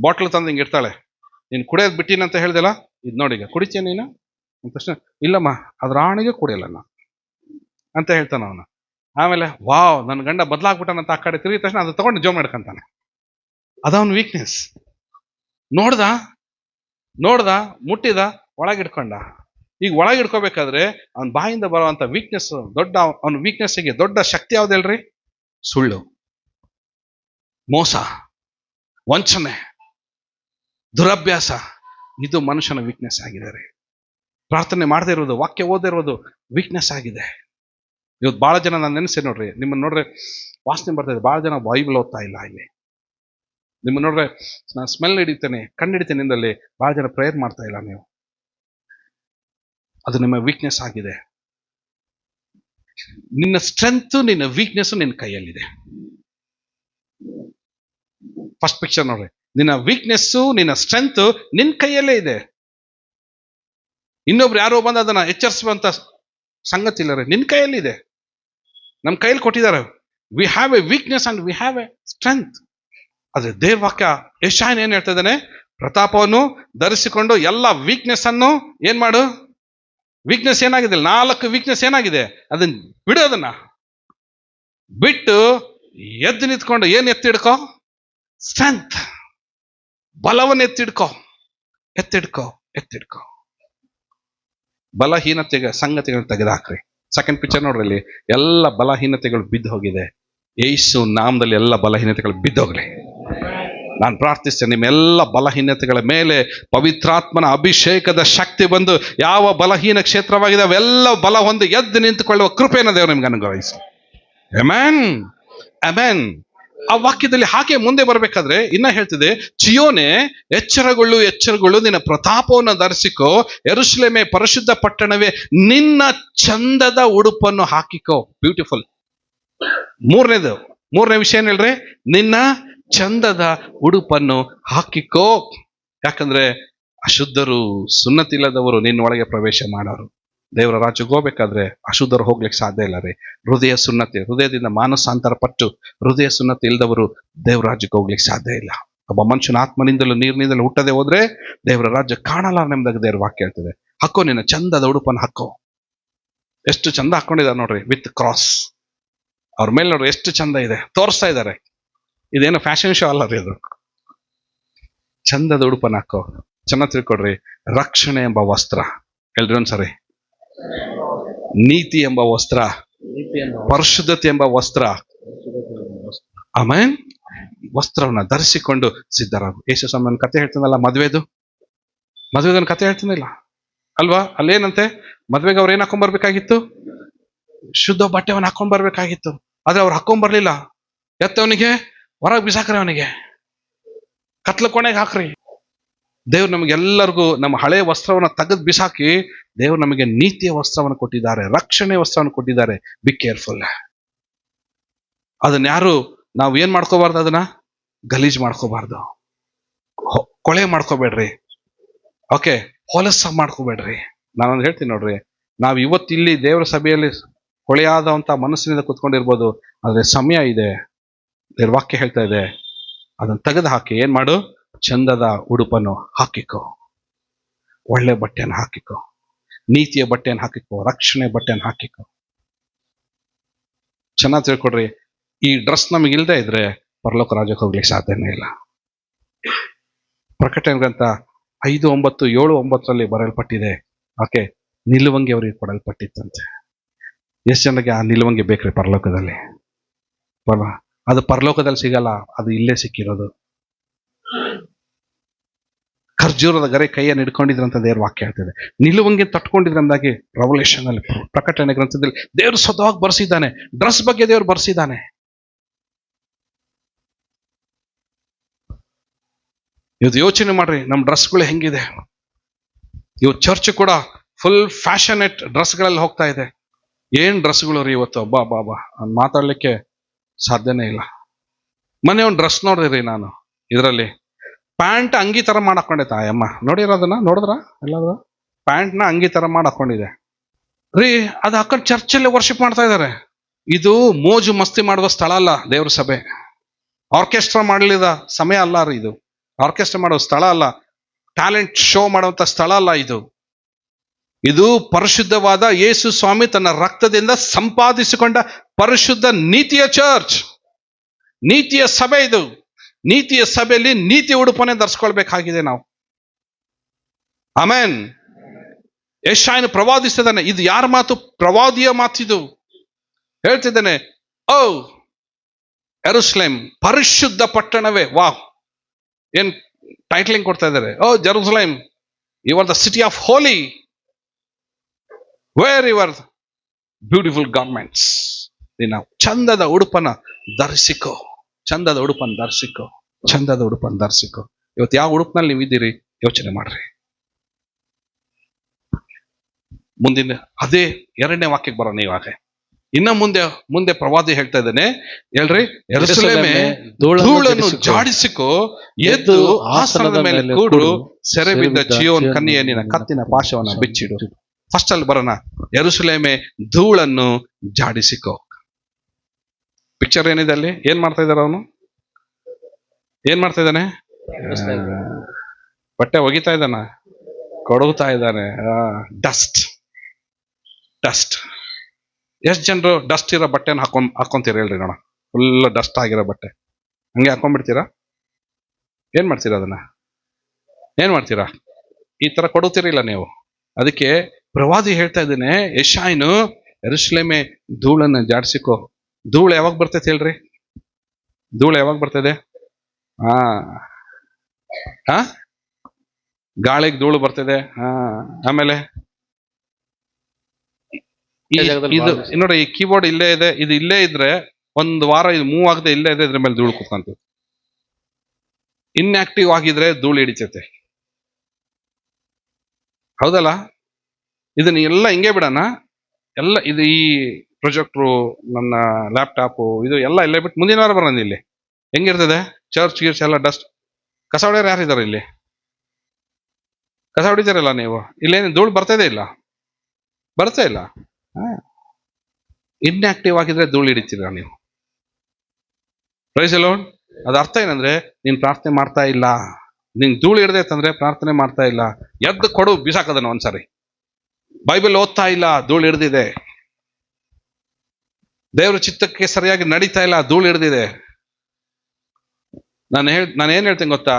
ಬಾಟ್ಲ್ ತಂದು ಹಿಂಗೆ ಇರ್ತಾಳೆ ನೀನು ಕುಡಿಯೋದು ಬಿಟ್ಟಿನ ಅಂತ ಹೇಳ್ದಲ್ಲ? ಇದು ಈಗ, ಕುಡಿತೀಯ ನೀನು? ತಕ್ಷಣ, ಇಲ್ಲಮ್ಮ ಅದ್ರ ಆಣಿಗೆ ಕುಡಿಯಲ್ಲ ನಾನು. ಅಂತ ಹೇಳ್ತಾನೆ ಅವನು. ಆಮೇಲೆ, ವಾವ್ ನನ್ನ ಗಂಡ ಬದಲಾಗ್ಬಿಟ್ಟಾನಂತ ಆ ಕಡೆ ತಿರುಗಿದ ತಕ್ಷಣ ಅದು ತಗೊಂಡು ಜೋ ಮಾಡ್ಕೊಂತಾನೆ. ಅದವನ್ ವೀಕ್ನೆಸ್ ನೋಡ್ದ? ನೋಡ್ದ, ಮುಟ್ಟಿದ, ಒಳಗಿಡ್ಕೊಂಡ. ಈಗ ಒಳಗಿಡ್ಕೋಬೇಕಾದ್ರೆ ಅವನ ಬಾಯಿಂದ ಬರುವಂತ ವೀಕ್ನೆಸ್ ದೊಡ್ಡ ಅವನ ವೀಕ್ನೆಸ್ಸಿಗೆ ದೊಡ್ಡ ಶಕ್ತಿ ಯಾವ್ದು ಹೇಳ್ರಿ ಸುಳ್ಳು. ಮೋಸ. ವಂಚನೆ. ದುರಭ್ಯಾಸ. ಇದು ಮನುಷ್ಯನ ವೀಕ್ನೆಸ್ ಆಗಿದೆ ರೀ ಪ್ರಾರ್ಥನೆ ಮಾಡದೇ ಇರೋದು ವಾಕ್ಯ ಓದಿರೋದು ವೀಕ್ನೆಸ್ ಆಗಿದೆ. ಇವತ್ತು ಬಹಳ ಜನ ನಾನು ನೆನೆಸಿ ನೋಡ್ರಿ ನಿಮ್ಮನ್ನ ನೋಡ್ರಿ ವಾಸನೆ ಬರ್ತಾ ಇದೆ ಬಹಳ ಜನ ಬೈಬಲ್ ಓದ್ತಾ ಇಲ್ಲ ಇಲ್ಲಿ. ನಿಮ್ಮನ್ನ ನೋಡ್ರೆ ನಾನು ಸ್ಮೆಲ್ ಹಿಡಿತೇನೆ, ಕಣ್ಣು ಹಿಡಿತೇನೆ ಭಾಳ ಜನ ಪ್ರೇಯರ್ ಮಾಡ್ತಾ ಇಲ್ಲ ನೀವು. ಅದು ನಿಮ್ಮ ವೀಕ್ನೆಸ್ ಆಗಿದೆ. ನಿನ್ನ ಸ್ಟ್ರೆಂತ್ ನಿನ್ನ ವೀಕ್ನೆಸ್ ನಿನ್ನ ಕೈಯಲ್ಲಿದೆ. ಫಸ್ಟ್ ಪಿಕ್ಚರ್ ನೋಡ್ರಿ. ನಿನ್ನ ವೀಕ್ನೆಸ್ಸು ನಿನ್ನ ಸ್ಟ್ರೆಂತ್ ನಿನ್ನ ಕೈಯಲ್ಲೇ ಇದೆ. ಇನ್ನೊಬ್ರು ಯಾರೋ ಬಂದು ಅದನ್ನ ಎಚ್ಚರಿಸುವಂತ ಸಂಗತಿ ಇಲ್ಲ ನಿನ್ನ ಕೈಯಲ್ಲಿದೆ. ನಮ್ಮ ಕೈಯಲ್ಲಿ ಕೊಟ್ಟಿದ್ದಾರೆ. We have a weakness and we have a strength ಅದೇ ದೇವ್ರ ವಾಕ್ಯ ಯಶಾಯನ್ ಏನ್ ಹೇಳ್ತಾ ಇದ್ದಾನೆ? ಪ್ರತಾಪವನ್ನು ಧರಿಸಿಕೊಂಡು ಎಲ್ಲ ವೀಕ್ನೆಸ್ ಅನ್ನು ಏನ್ ಮಾಡು? ವೀಕ್ನೆಸ್ ಏನಾಗಿದೆ? ನಾಲ್ಕು ವೀಕ್ನೆಸ್ ಏನಾಗಿದೆ? ಅದನ್ನ ಬಿಡು ಅದನ್ನ. ಬಿಟ್ಟು ಎದ್ದು ನಿಂತ್ಕೊಂಡು ಏನ್ ಎತ್ತಿಡ್ಕೋ ಸ್ಟ್ರೆಂತ್ ಬಲವನ್ನು ಎತ್ತಿಡ್ಕೋ ಎತ್ತಿಡ್ಕೋ ಎತ್ತಿಡ್ಕೋ ಬಲಹೀನತೆಗೆ ಸಂಗತಿಗಳನ್ನ ತೆಗೆದುಹಾಕ್ರಿ ಸೆಕೆಂಡ್ ಪಿಕ್ಚರ್ ನೋಡ್ರಿ ಇಲ್ಲಿ. ಎಲ್ಲ ಬಲಹೀನತೆಗಳು ಬಿದ್ದು ಹೋಗಿದೆ. ಏಸು ನಾಮದಲ್ಲಿ ಎಲ್ಲ ಬಲಹೀನತೆಗಳು ಬಿದ್ದೋಗ್ಲಿ ನಾನು ಪ್ರಾರ್ಥಿಸ್ತೇನೆ, ನಿಮ್ಮೆಲ್ಲ ಬಲಹೀನತೆಗಳ ಮೇಲೆ ಪವಿತ್ರಾತ್ಮನ ಅಭಿಷೇಕದ ಶಕ್ತಿ ಬಂದು ಯಾವ ಬಲಹೀನ ಕ್ಷೇತ್ರವಾಗಿದೆ, ಅವೆಲ್ಲ ಬಲ ಹೊಂದಿ ಎದ್ದು ನಿಂತುಕೊಳ್ಳುವ ಕೃಪೆಯನ್ನು ದೇವರು ನಿಮ್ಗೆ ಅನುಗ್ರಹಿಸಿ ಎಮ್ಯಾನ್ ಎಮ್ಯಾನ್ ಆ ವಾಕ್ಯದಲ್ಲಿ ಹಾಗೆ ಮುಂದೆ ಬರಬೇಕಾದ್ರೆ ಇನ್ನ ಹೇಳ್ತಿದೆ, ಚಿಯೋನೆ ಎಚ್ಚರಗೊಳ್ಳು ಎಚ್ಚರಗೊಳ್ಳು, ನಿನ್ನ ಪ್ರತಾಪವನ್ನು ಧರಿಸಿಕೋ ಎರುಸಲೇಮೆ ಪರಿಶುದ್ಧ ಪಟ್ಟಣವೇ, ನಿನ್ನ ಚಂದದ ಉಡುಪನ್ನು ಹಾಕಿಕೋ. ಬ್ಯೂಟಿಫುಲ್ ಮೂರನೇದು, ಮೂರನೇ ವಿಷಯ ಏನ್ ಹೇಳ್ರಿ? ನಿನ್ನ ಚಂದದ ಉಡುಪನ್ನು ಹಾಕಿಕೋ. ಯಾಕಂದ್ರೆ ಅಶುದ್ಧರು ಸುನ್ನತಿ ಇಲ್ಲದವರು ನಿನ್ನೊಳಗೆ ಪ್ರವೇಶ ಮಾಡೋರು. ದೇವರ ರಾಜ್ಯಕ್ಕೆ ಹೋಗ್ಬೇಕಾದ್ರೆ ಅಶುದ್ಧರು ಹೋಗ್ಲಿಕ್ಕೆ ಸಾಧ್ಯ ಇಲ್ಲ ರೀ. ಹೃದಯ ಸುನ್ನತಿ, ಹೃದಯದಿಂದ ಮಾನಸಾಂತರ ಪಟ್ಟು ಹೃದಯ ಸುನ್ನತಿ ಇಲ್ಲದವರು ದೇವರ ರಾಜ್ಯಕ್ಕೆ ಹೋಗ್ಲಿಕ್ಕೆ ಸಾಧ್ಯ ಇಲ್ಲ. ಒಬ್ಬ ಮನುಷ್ಯನ ಆತ್ಮನಿಂದಲೂ ನೀರಿನಿಂದಲೂ ಹುಟ್ಟದೆ ಹೋದ್ರೆ ದೇವರ ರಾಜ್ಯ ಕಾಣಲ್ಲ ನೆಮ್ಮದಾಗ ದೇವ್ರ ವಾಕ್ಯ ಹೇಳ್ತದೆ. ಹಕ್ಕೋ ನಿನ್ನ ಚಂದದ ಉಡುಪನ್ನು ಹಾಕೋ. ಎಷ್ಟು ಚಂದ ಹಾಕೊಂಡಿದ್ದಾರೆ ನೋಡ್ರಿ, ವಿತ್ ಕ್ರಾಸ್. ಅವ್ರ ಮೇಲೆ ನೋಡ್ರಿ, ಎಷ್ಟು ಚಂದ ಇದೆ. ತೋರಿಸ್ತಾ ಇದ್ದಾರೆ. ಇದೇನು ಫ್ಯಾಷನ್ ಶೋ ಅಲ್ಲ ರೀ ಅದು? ಚಂದದ ಉಡುಪನ್ನ ಹಾಕೋ ಚೆನ್ನಾಗಿ ತಿಳ್ಕೊಡ್ರಿ ರಕ್ಷಣೆ ಎಂಬ ವಸ್ತ್ರ. ಎಲ್ರಿ ಒಂದ್ಸರಿ. ನೀತಿ ಎಂಬ ವಸ್ತ್ರ. ಪರಿಶುದ್ಧತೆ ಎಂಬ ವಸ್ತ್ರ. ಆಮೇನ್. ವಸ್ತ್ರವನ್ನ ಧರಿಸಿಕೊಂಡು ಸಿದ್ಧರಾಗು. ಯೇಸು ಸ್ವಾಮಿ ಕತೆ ಹೇಳ್ತಾನಲ್ಲ ಮದ್ವೆದು? ಮದ್ವೆದೊಂದು ಕತೆ ಹೇಳ್ತಾನಿಲ್ಲ ಅಲ್ವಾ? ಅಲ್ಲೇನಂತೆ? ಮದ್ವೆಗೆ ಅವ್ರು ಏನ್ ಹಾಕೊಂಡ್ ಬರ್ಬೇಕಾಗಿತ್ತು? ಶುದ್ಧ ಬಟ್ಟೆವನ್ನ ಹಾಕೊಂಡ್ ಬರ್ಬೇಕಾಗಿತ್ತು. ಆದ್ರೆ ಅವ್ರು ಹಾಕೊಂಡ್ ಬರ್ಲಿಲ್ಲ. ಎತ್ತವನಿಗೆ? ಹೊರಗೆ ಬಿಸಾಕ್ರಿ ಅವನಿಗೆ. ಕತ್ಲ ಕೊನೆಗೆ ಹಾಕ್ರಿ. ದೇವ್ರು ನಮಗೆಲ್ಲರಿಗೂ ನಮ್ಮ ಹಳೆ ವಸ್ತ್ರವನ್ನ ತೆಗೆದು ಬಿಸಾಕಿ, ದೇವ್ರು ನಮಗೆ ನೀತಿಯ ವಸ್ತ್ರವನ್ನು ಕೊಟ್ಟಿದ್ದಾರೆ ರಕ್ಷಣೆ ವಸ್ತ್ರವನ್ನು ಕೊಟ್ಟಿದ್ದಾರೆ. ಬಿ ಕೇರ್ಫುಲ್ ಅದನ್ನ ಯಾರು, ನಾವು ಏನ್ ಮಾಡ್ಕೋಬಾರ್ದು ಅದನ್ನ? ಗಲೀಜ್ ಮಾಡ್ಕೋಬಾರ್ದು. ಕೊಳೆ ಮಾಡ್ಕೋಬೇಡ್ರಿ. ಓಕೆ ಹೊಲಸ ಮಾಡ್ಕೋಬೇಡ್ರಿ. ನಾನೊಂದು ಹೇಳ್ತೀನಿ ನೋಡ್ರಿ, ನಾವು ಇವತ್ತಿಲ್ಲಿ ದೇವರ ಸಭೆಯಲ್ಲಿ ಕೊಳೆಯಾದಂತ ಮನಸ್ಸಿನಿಂದ ಕುತ್ಕೊಂಡಿರ್ಬೋದು, ಆದ್ರೆ ಸಮಯ ಇದೆ. ವಾಕ್ಯ ಹೇಳ್ತಾ ಇದೆ. ಅದನ್ನ ತೆಗೆದು ಹಾಕಿ ಏನ್ ಮಾಡು? ಚಂದದ ಉಡುಪನ್ನು ಹಾಕಿಕೊ. ಒಳ್ಳೆ ಬಟ್ಟೆಯನ್ನು ಹಾಕಿಕೊ. ನೀತಿಯ ಬಟ್ಟೆಯನ್ನು ಹಾಕಿಕೊ. ರಕ್ಷಣೆ ಬಟ್ಟೆಯನ್ನು ಹಾಕಿಕೊ. ಚೆನ್ನಾಗಿ ತಿಳ್ಕೊಡ್ರಿ. ಈ ಡ್ರೆಸ್ ನಮಗೆ ಇಲ್ಲದೆ ಇದ್ರೆ ಪರಲೋಕ ರಾಜ್ಯಕ್ಕೆ ಹೋಗ್ಲಿಕ್ಕೆ ಸಾಧ್ಯನೇ ಇಲ್ಲ. ಪ್ರಕಟಣೆ ಗ್ರಂಥ ಐದು ಒಂಬತ್ತು ಏಳು ಒಂಬತ್ತರಲ್ಲಿ ಬರೆಯಲ್ಪಟ್ಟಿದೆ. ಆಕೆ ನಿಲುವಂಗಿ ಅವರಿಗೆ ಕೊಡಲ್ಪಟ್ಟಿತ್ತಂತೆ. ಎಷ್ಟು ಜನಕ್ಕೆ ಆ ನಿಲುವಂಗಿ ಬೇಕ್ರಿ ಪರಲೋಕದಲ್ಲಿ? ಅಲ್ವಾ ಅದು ಪರಲೋಕದಲ್ಲಿ ಸಿಗಲ್ಲ, ಅದು ಇಲ್ಲೇ ಸಿಕ್ಕಿರೋದು. ಖರ್ಜೂರದ ಗರೆ ಕೈಯನ್ನು ಹಿಡ್ಕೊಂಡಿದ್ರಂತ ದೇವ್ರ ವಾಕ್ಯ ಹೇಳ್ತಿದೆ. ನಿಲುವಂಗೆ ತಟ್ಕೊಂಡಿದ್ರಂದಾಗಿ ರೆವಲ್ಯೂಷನ್ ಅಲ್ಲಿ ಪ್ರಕಟಣೆ ಗ್ರಂಥದಲ್ಲಿ ದೇವ್ರು ಸ್ವತಃವಾಗಿ ಬರ್ಸಿದ್ದಾನೆ. ಡ್ರೆಸ್ ಬಗ್ಗೆ ದೇವ್ರು ಬರ್ಸಿದ್ದಾನೆ. ಇವತ್ತು ಯೋಚನೆ ಮಾಡ್ರಿ, ನಮ್ಮ ಡ್ರೆಸ್ಗಳು ಹೆಂಗಿದೆ? ಇವತ್ತು ಚರ್ಚ್ ಕೂಡ ಫುಲ್ ಫ್ಯಾಷನೆಟ್ ಡ್ರೆಸ್ಗಳಲ್ಲಿ ಹೋಗ್ತಾ ಇದೆ. ಏನ್ ಡ್ರೆಸ್ಗಳು ರೀ ಇವತ್ತು ಬಾ ಬಾ ಬಾ ಮಾತಾಡ್ಲಿಕ್ಕೆ ಸಾಧ್ಯನೇ ಇಲ್ಲ. ಮೊನ್ನೆ ಒಂದು ಡ್ರೆಸ್ ನೋಡಿದ್ರಿ ನಾನು, ಇದರಲ್ಲಿ. ಪ್ಯಾಂಟ್ ಅಂಗಿ ತರ ಮಾಡಾಕೊಂಡೆ ತಾಯಮ್ಮ ನೋಡಿರೋದನ್ನ ನೋಡಿದ್ರ? ಎಲ್ಲಾದ್ರು? ಪ್ಯಾಂಟ್ನ ಅಂಗಿ ತರ ಮಾಡಾಕೊಂಡಿದೆ ರೀ, ಅದು ಹಾಕೊಂಡು ಚರ್ಚಲ್ಲಿ ವರ್ಷಿಪ್ ಮಾಡ್ತಾ ಇದ್ದಾರೆ ಇದು ಮೋಜು ಮಸ್ತಿ ಮಾಡುವ ಸ್ಥಳ ಅಲ್ಲ ದೇವ್ರ ಸಭೆ. ಆರ್ಕೆಸ್ಟ್ರಾ ಮಾಡಲಿದ ಸಮಯ ಅಲ್ಲ ರೀ ಇದು. ಆರ್ಕೆಸ್ಟ್ರಾ ಮಾಡುವ ಸ್ಥಳ ಅಲ್ಲ. ಟ್ಯಾಲೆಂಟ್ ಶೋ ಮಾಡುವಂತ ಸ್ಥಳ ಅಲ್ಲ ಇದು. ಇದು ಪರಿಶುದ್ಧವಾದ ಯೇಸು ಸ್ವಾಮಿ ತನ್ನ ರಕ್ತದಿಂದ ಸಂಪಾದಿಸಿಕೊಂಡ ಪರಿಶುದ್ಧ ನೀತಿಯ ಚರ್ಚ್. ನೀತಿಯ ಸಭೆ ಇದು. ನೀತಿಯ ಸಭೆಯಲ್ಲಿ ನೀತಿ ಉಡುಪನೆ ಧರಿಸ್ಕೊಳ್ಬೇಕಾಗಿದೆ ನಾವು. ಆಮೇನ್. ಯಶಾಯನು ಪ್ರವಾದಿಸ್ತಿದ್ದಾನೆ ಇದು ಯಾರ ಮಾತು? ಪ್ರವಾದಿಯ ಮಾತಿದು. ಹೇಳ್ತಿದ್ದಾನೆ, ಓ ಎರುಸ್ಲೇಮ್ ಪರಿಶುದ್ಧ ಪಟ್ಟಣವೇ. ವಾ ಏನ್ ಟೈಟ್ಲಿಂಗ್ ಕೊಡ್ತಾ ಇದ್ದಾರೆ? ಓ, Jerusalem, you are the city of holy. Where your beautiful garments ನೀನು ಚಂದದ ಉಡುಪನ್ನ ಧರಿಸಿಕೋ. ಚಂದದ ಉಡುಪನ್ನು ಧರಿಸಿಕೋ. ಚಂದದ ಉಡುಪನ್ನು ಧರಿಸಿಕೋ. ಇವತ್ತು ಯಾವ ಉಡುಪಿನಲ್ಲಿ ನೀವು ಇದ್ದೀರಿ? ಯೋಚನೆ ಮಾಡ್ರಿ. ಮುಂದಿನ ಅದೇ ಎರಡನೇ ವಾಕ್ಯಕ್ಕೆ ಬರೋಣ ಇವಾಗ. ಇನ್ನ ಮುಂದೆ ಮುಂದೆ ಪ್ರವಾದಿ ಹೇಳ್ತಾ ಇದ್ದೇನೆ. ಹೇಳ್ರಿ ಎರುಸಲೇಮೆ ಧೂಳನ್ನು ಜಾಡಿಸಿಕೋ ಎದ್ದು ಆಸನದ ಮೇಲೆ ಕೂಡು ಸೆರೆ ಬಿದ್ದ ಜಿಯೋನ್ ಕನ್ನಿಯ ನಿನ್ನ ಕತ್ತಿನ ಪಾಶವನ್ನ ಬಿಚ್ಚಿಡು. ಫಸ್ಟ್ ಅಲ್ಲಿ ಬರೋಣ. ಎರುಸುಲೇಮೆ ಧೂಳನ್ನು ಜಾಡಿಸಿಕೋ. ಪಿಕ್ಚರ್ ಏನಿದೆ ಅಲ್ಲಿ? ಏನ್ ಮಾಡ್ತಾ ಇದ್ದಾರೆ ಅವನು? ಏನ್ ಮಾಡ್ತಾ ಇದ್ದಾನೆ? ಬಟ್ಟೆ ಒಗಿತಾ ಇದ್ದಾನ? ಕೊಡಗುತ್ತಾ ಇದ್ದಾನೆ. ಡಸ್ಟ್ ಡಸ್ಟ್ ಎಷ್ಟು ಜನರು ಡಸ್ಟ್ ಇರೋ ಬಟ್ಟೆನ ಹಾಕೊಂಡ್, ಹಾಕೊಂತೀರ ಹೇಳ್ರಿ ನೋಡ ಫುಲ್ ಡಸ್ಟ್ ಆಗಿರೋ ಬಟ್ಟೆ. ಹಂಗೆ ಹಾಕೊಂಡ್ಬಿಡ್ತೀರಾ? ಏನ್ ಮಾಡ್ತೀರಾ ಅದನ್ನ? ಏನ್ ಮಾಡ್ತೀರಾ? ಈ ತರ ಕೊಡುತ್ತೀರಿಲ್ಲ ನೀವು. ಅದಕ್ಕೆ ಪ್ರವಾದಿ ಹೇಳ್ತಾ ಇದ್ದೇನೆ ಯಶಾಯ್ನು ಎರಸ್ಲೆಮೆ ಧೂಳನ್ನ ಜಾಡ್ಸಿಕೋ. ಧೂಳು ಯಾವಾಗ ಬರ್ತೈತೆ ಹೇಳ್ರಿ? ಧೂಳು ಯಾವಾಗ ಬರ್ತದೆ? ಹಾ ಹಾ ಗಾಳಿಗೆ ಧೂಳು ಬರ್ತದೆ. ಹಾ ಆಮೇಲೆ ಇದು ನೋಡಿ ಈ ಕೀಬೋರ್ಡ್ ಇಲ್ಲೇ ಇದೆ. ಇದು ಇಲ್ಲೇ ಇದ್ರೆ ಒಂದು ವಾರ ಇದು ಮೂವ್ ಆಗದೆ ಇಲ್ಲೇ ಇದೆ ಇದ್ರ ಮೇಲೆ ಧೂಳು ಕುತ್ಕೊಂತ ಇನ್ಆಕ್ಟಿವ್ ಆಗಿದ್ರೆ ಧೂಳು ಹಿಡಿತೈತೆ ಹೌದಲ್ಲ? ಇದನ್ನ ಎಲ್ಲ ಹಿಂಗೆ ಬಿಡೋಣ. ಎಲ್ಲ ಇದು ಈ ಪ್ರೊಜೆಕ್ಟ್ರು, ನನ್ನ ಲ್ಯಾಪ್ಟಾಪು, ಇದು ಎಲ್ಲ ಇಲ್ಲೇ ಬಿಟ್ಟು ಮುಂದಿನ ವಾರ ಬರೋಣ ಇಲ್ಲಿ. ಹೆಂಗಿರ್ತದೆ? ಚರ್ಚ್, ಗಿರ್ಚ್ ಎಲ್ಲ ಡಸ್ಟ್. ಕಸ ಯಾರು ಯಾರಿದ್ದಾರೆ ಇಲ್ಲಿ? ಕಸ ಹೊಡಿತಾರಲ್ಲ ನೀವು? ಇಲ್ಲೇನು ಧೂಳು ಬರ್ತದೇ ಇಲ್ಲ? ಬರ್ತಾ ಇಲ್ಲ? ಇನ್ಆಕ್ಟಿವ್ ಆಗಿದ್ರೆ ಧೂಳು ಹಿಡಿತೀರ ನೀವು? ಪ್ರೈಸ್ ಅಲೋನ್ ಅದ ಅರ್ಥ ಏನಂದ್ರೆ, ನೀನು ಪ್ರಾರ್ಥನೆ ಮಾಡ್ತಾ ಇಲ್ಲ. ನಿನ್ ಧೂಳು ಹಿಡ್ದೈತಂದ್ರೆ ಪ್ರಾರ್ಥನೆ ಮಾಡ್ತಾ ಇಲ್ಲ. ಎದ್ದು ಕೊಡು, ಬಿಸಾಕದನ್ನ ಒಂದ್ಸರಿ. ಬೈಬಲ್ ಓದ್ತಾ ಇಲ್ಲ, ಧೂಳು ಹಿಡ್ದಿದೆ. ದೇವರ ಚಿತ್ತಕ್ಕೆ ಸರಿಯಾಗಿ ನಡೀತಾ ಇಲ್ಲ, ಧೂಳು ಹಿಡ್ದಿದೆ. ನಾನು ಹೇಳ್, ನಾನು ಏನ್ ಹೇಳ್ತೀನಿ ಗೊತ್ತಾ?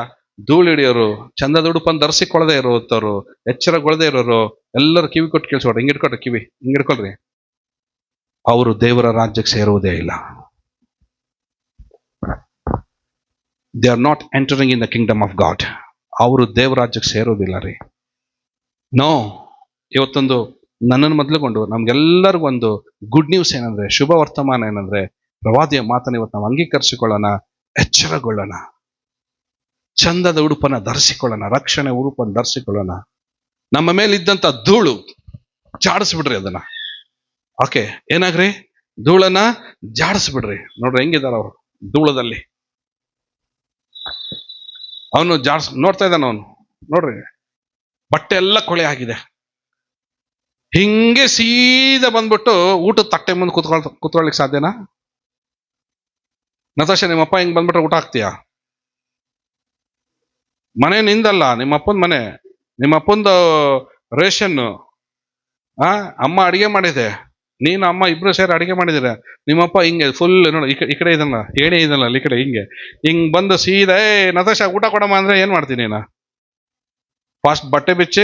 ಧೂಳು ಹಿಡಿಯೋರು, ಚಂದದ ಉಡುಪನ್ನು ಧರಿಸಿಕೊಳ್ಳದೆ ಇರುವಂತವ್ರು ಎಚ್ಚರಗೊಳ್ಳದೆ ಇರೋರು, ಎಲ್ಲರೂ ಕಿವಿ ಕೊಟ್ಟು ಕೇಳಿಸ್ಕೊಡ್ರಿ ಹಿಂಗೆ ಹಿಡ್ಕೊಡ್ರಿ ಕಿವಿ, ಹಿಂಗೆ ಇಟ್ಕೊಳ್ರಿ ಅವರು ದೇವರ ರಾಜ್ಯಕ್ಕೆ ಸೇರುವುದೇ ಇಲ್ಲ. They are not entering in the kingdom of God ಅವರು ದೇವರ ರಾಜ್ಯಕ್ಕೆ ಸೇರೋದಿಲ್ಲ ರೀ. ನೋ ಇವತ್ತೊಂದು ನನ್ನನ್ನು ಮೊದಲುಕೊಂಡು ನಮ್ಗೆಲ್ಲರಿಗೂ ಒಂದು ಗುಡ್ ನ್ಯೂಸ್ ಏನಂದ್ರೆ, ಶುಭ ವರ್ತಮಾನ ಏನಂದ್ರೆ, ಪ್ರವಾದಿಯ ಮಾತನ್ನ ಇವತ್ತು ನಾವು ಅಂಗೀಕರಿಸಿಕೊಳ್ಳೋಣ, ಎಚ್ಚರಗೊಳ್ಳೋಣ. ಚಂದದ ಉಡುಪನ್ನ ಧರಿಸಿಕೊಳ್ಳೋಣ, ರಕ್ಷಣೆ ಉಡುಪನ್ನು ಧರಿಸಿಕೊಳ್ಳೋಣ. ನಮ್ಮ ಮೇಲೆ ಇದ್ದಂತ ಧೂಳು ಜಾಡಿಸ್ಬಿಡ್ರಿ ಅದನ್ನ. ಓಕೆ ಏನಾಗ್ರಿ? ಧೂಳನ್ನ ಜಾಡಿಸ್ಬಿಡ್ರಿ. ನೋಡ್ರಿ ಹೆಂಗಿದಾರ ಅವ್ರು ಧೂಳದಲ್ಲಿ. ಅವನು ಜಾಡ್ಸ್, ನೋಡ್ತಾ ಇದ್ದಾನ ಅವನು. ನೋಡ್ರಿ, ಬಟ್ಟೆ ಎಲ್ಲ ಕೊಳೆ ಆಗಿದೆ. ಹಿಂಗೆ ಸೀದಾ ಬಂದ್ಬಿಟ್ಟು ಊಟದ ತಟ್ಟೆ ಮುಂದೆ ಕುತ್ಕೊಳ್ ಕುತ್ಕೊಳ್ಳಿಕ್ ಸಾಧ್ಯನಾ? ನತಾಶ ನಿಮ್ಮಪ್ಪ ಹಿಂಗೆ ಬಂದ್ಬಿಟ್ರೆ ಊಟ ಹಾಕ್ತೀಯಾ? ಮನೆ ನಿಂದಲ್ಲ, ನಿಮ್ಮಪ್ಪನ ಮನೆ. ನಿಮ್ಮಪ್ಪಂದು ರೇಷನ್. ಆ, ಅಮ್ಮ ಅಡಿಗೆ ಮಾಡಿದೆ. ನೀನು ಅಮ್ಮ ಇಬ್ರು ಸೇರಿ ಅಡಿಗೆ ಮಾಡಿದಿರ. ನಿಮ್ಮಪ್ಪ ಹಿಂಗೆ ಫುಲ್ ನೋಡಿ, ಈ ಕ- ಈ ಕಡೆ ಇದನ್ನ ಏನೇ ಈ ಕಡೆ ಹಿಂಗೆ. ಹಿಂಗೆ ಬಂದು ಸೀದಾ ನತಾಶ ಊಟ ಕೊಡಮ್ಮ ಅಂದ್ರೆ ಏನು ಮಾಡ್ತೀನಿ ನೀನು? ಫಾಸ್ಟ್ ಬಟ್ಟೆ ಬಿಚ್ಚಿ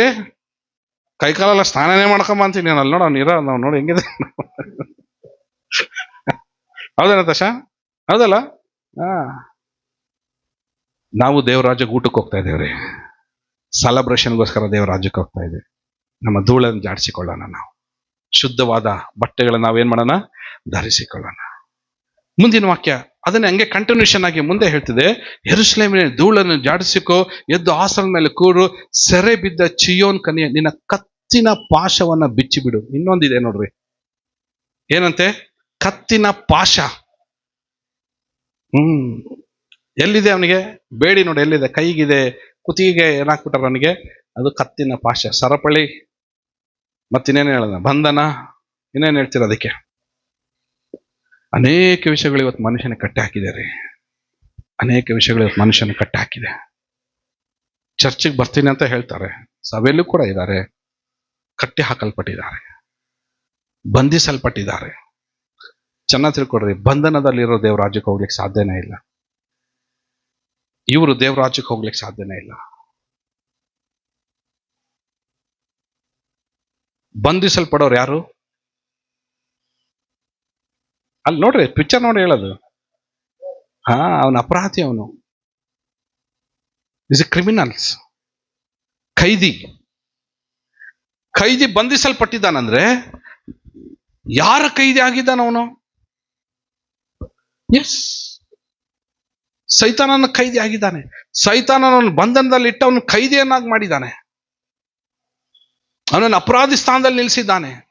ಕೈಕಾಲೆಲ್ಲ ಸ್ನಾನನೇ ಮಾಡ್ಕೊಂಬ ಅಂತೀನಿ ನಾನು. ಅಲ್ಲಿ ನೋಡ ನೀರ ನಾವು ನೋಡಿ ಹೆಂಗಿದೆ. ಹೌದಾ ನತಾಶ ಹೌದಲ್ಲ? ಹಾ. ನಾವು ದೇವರಾಜ ಊಟಕ್ಕೆ ಹೋಗ್ತಾ ಇದ್ದೇವ್ರಿ. ಸೆಲೆಬ್ರೇಷನ್ಗೋಸ್ಕರ ದೇವ್ರ ರಾಜ್ಯಕ್ಕೆ ಹೋಗ್ತಾ ಇದ್ದೀವಿ ನಮ್ಮ ಧೂಳನ್ನು ಜಾಡಿಸಿಕೊಳ್ಳೋಣ ನಾವು. ಶುದ್ಧವಾದ ಬಟ್ಟೆಗಳನ್ನ ನಾವೇನ್ ಮಾಡೋಣ? ಧರಿಸಿಕೊಳ್ಳೋಣ. ಮುಂದಿನ ವಾಕ್ಯ, ಅದನ್ನ ಹಂಗೆ ಕಂಟಿನ್ಯೂಷನ್ ಆಗಿ ಮುಂದೆ ಹೇಳ್ತಿದೆ, ಯೆರೂಸಲೇಮಿನ ಧೂಳನ್ನು ಜಾಡಿಸಿಕೋ, ಎದ್ದು ಆಸನ ಮೇಲೆ ಕೂರು, ಸೆರೆ ಬಿದ್ದ ಚಿಯೋನ್ ಕನಿಯ, ನಿನ್ನ ಕತ್ತಿನ ಪಾಶವನ್ನ ಬಿಚ್ಚಿಬಿಡು. ಇನ್ನೊಂದಿದೆ ನೋಡ್ರಿ. ಏನಂತೆ? ಕತ್ತಿನ ಪಾಶ. ಹ್ಮ್. ಎಲ್ಲಿದೆ ಅವನಿಗೆ? ಬೇಡಿ ನೋಡಿ ಎಲ್ಲಿದೆ, ಕೈಗಿದೆ ಕುತ್ತಿಗೆ ಏನಾಕ್ಬಿಟ್ಟಾರ ಅವನಿಗೆ? ಅದು ಕತ್ತಿನ ಪಾಶ. ಸರಪಳಿ. ಮತ್ತಿನ್ನೇನು ಹೇಳೋಣ? ಬಂಧನ. ಇನ್ನೇನು ಹೇಳ್ತೀರ ಅದಕ್ಕೆ? ಅನೇಕ ವಿಷಯಗಳು ಇವತ್ತು ಮನುಷ್ಯನ ಕಟ್ಟಿ ಹಾಕಿದ್ದಾರೆ ಅನೇಕ ವಿಷಯಗಳು ಇವತ್ತು ಮನುಷ್ಯನ ಕಟ್ಟಿ ಹಾಕಿದೆ ಚರ್ಚಿಗೆ ಬರ್ತೀನಿ ಅಂತ ಹೇಳ್ತಾರೆ. ಸಭೆಯಲ್ಲೂ ಕೂಡ ಇದ್ದಾರೆ. ಕಟ್ಟಿ ಹಾಕಲ್ಪಟ್ಟಿದ್ದಾರೆ. ಬಂಧಿಸಲ್ಪಟ್ಟಿದ್ದಾರೆ. ಚೆನ್ನಾಗಿ ತಿಳ್ಕೊಡ್ರಿ ಬಂಧನದಲ್ಲಿರೋ ದೇವ್ರ ರಾಜ್ಯಕ್ಕೆ ಹೋಗ್ಲಿಕ್ಕೆ ಸಾಧ್ಯನೇ ಇಲ್ಲ. ಇವರು ದೇವ್ರ ರಾಜ್ಯಕ್ಕೆ ಹೋಗ್ಲಿಕ್ಕೆ ಸಾಧ್ಯನೇ ಇಲ್ಲ. ಬಂಧಿಸಲ್ಪಡೋರು ಯಾರು? ಅಲ್ಲಿ ನೋಡ್ರಿ ಪಿಕ್ಚರ್ ನೋಡಿ ಹೇಳೋದು. ಹಾ, ಅವನ ಅಪರಾಧಿ ಅವನು. ಇಸ್ ಎ ಕ್ರಿಮಿನಲ್ಸ್ ಖೈದಿ. ಖೈದಿ ಬಂಧಿಸಲ್ಪಟ್ಟಿದ್ದಾನಂದ್ರೆ ಯಾರ ಖೈದಿ ಆಗಿದ್ದಾನ ಅವನು? ಎಸ್ ಸೈತಾನನ ಖೈದಿ ಆಗಿದ್ದಾನೆ. ಸೈತಾನನನ್ನು ಬಂಧನದಲ್ಲಿ ಅವನು ಖೈದಿಯನ್ನಾಗಿ ಮಾಡಿದ್ದಾನೆ. ಅವನನ್ನು ಅಪರಾಧಿ ಸ್ಥಾನದಲ್ಲಿ ನಿಲ್ಲಿಸಿದ್ದಾನೆ.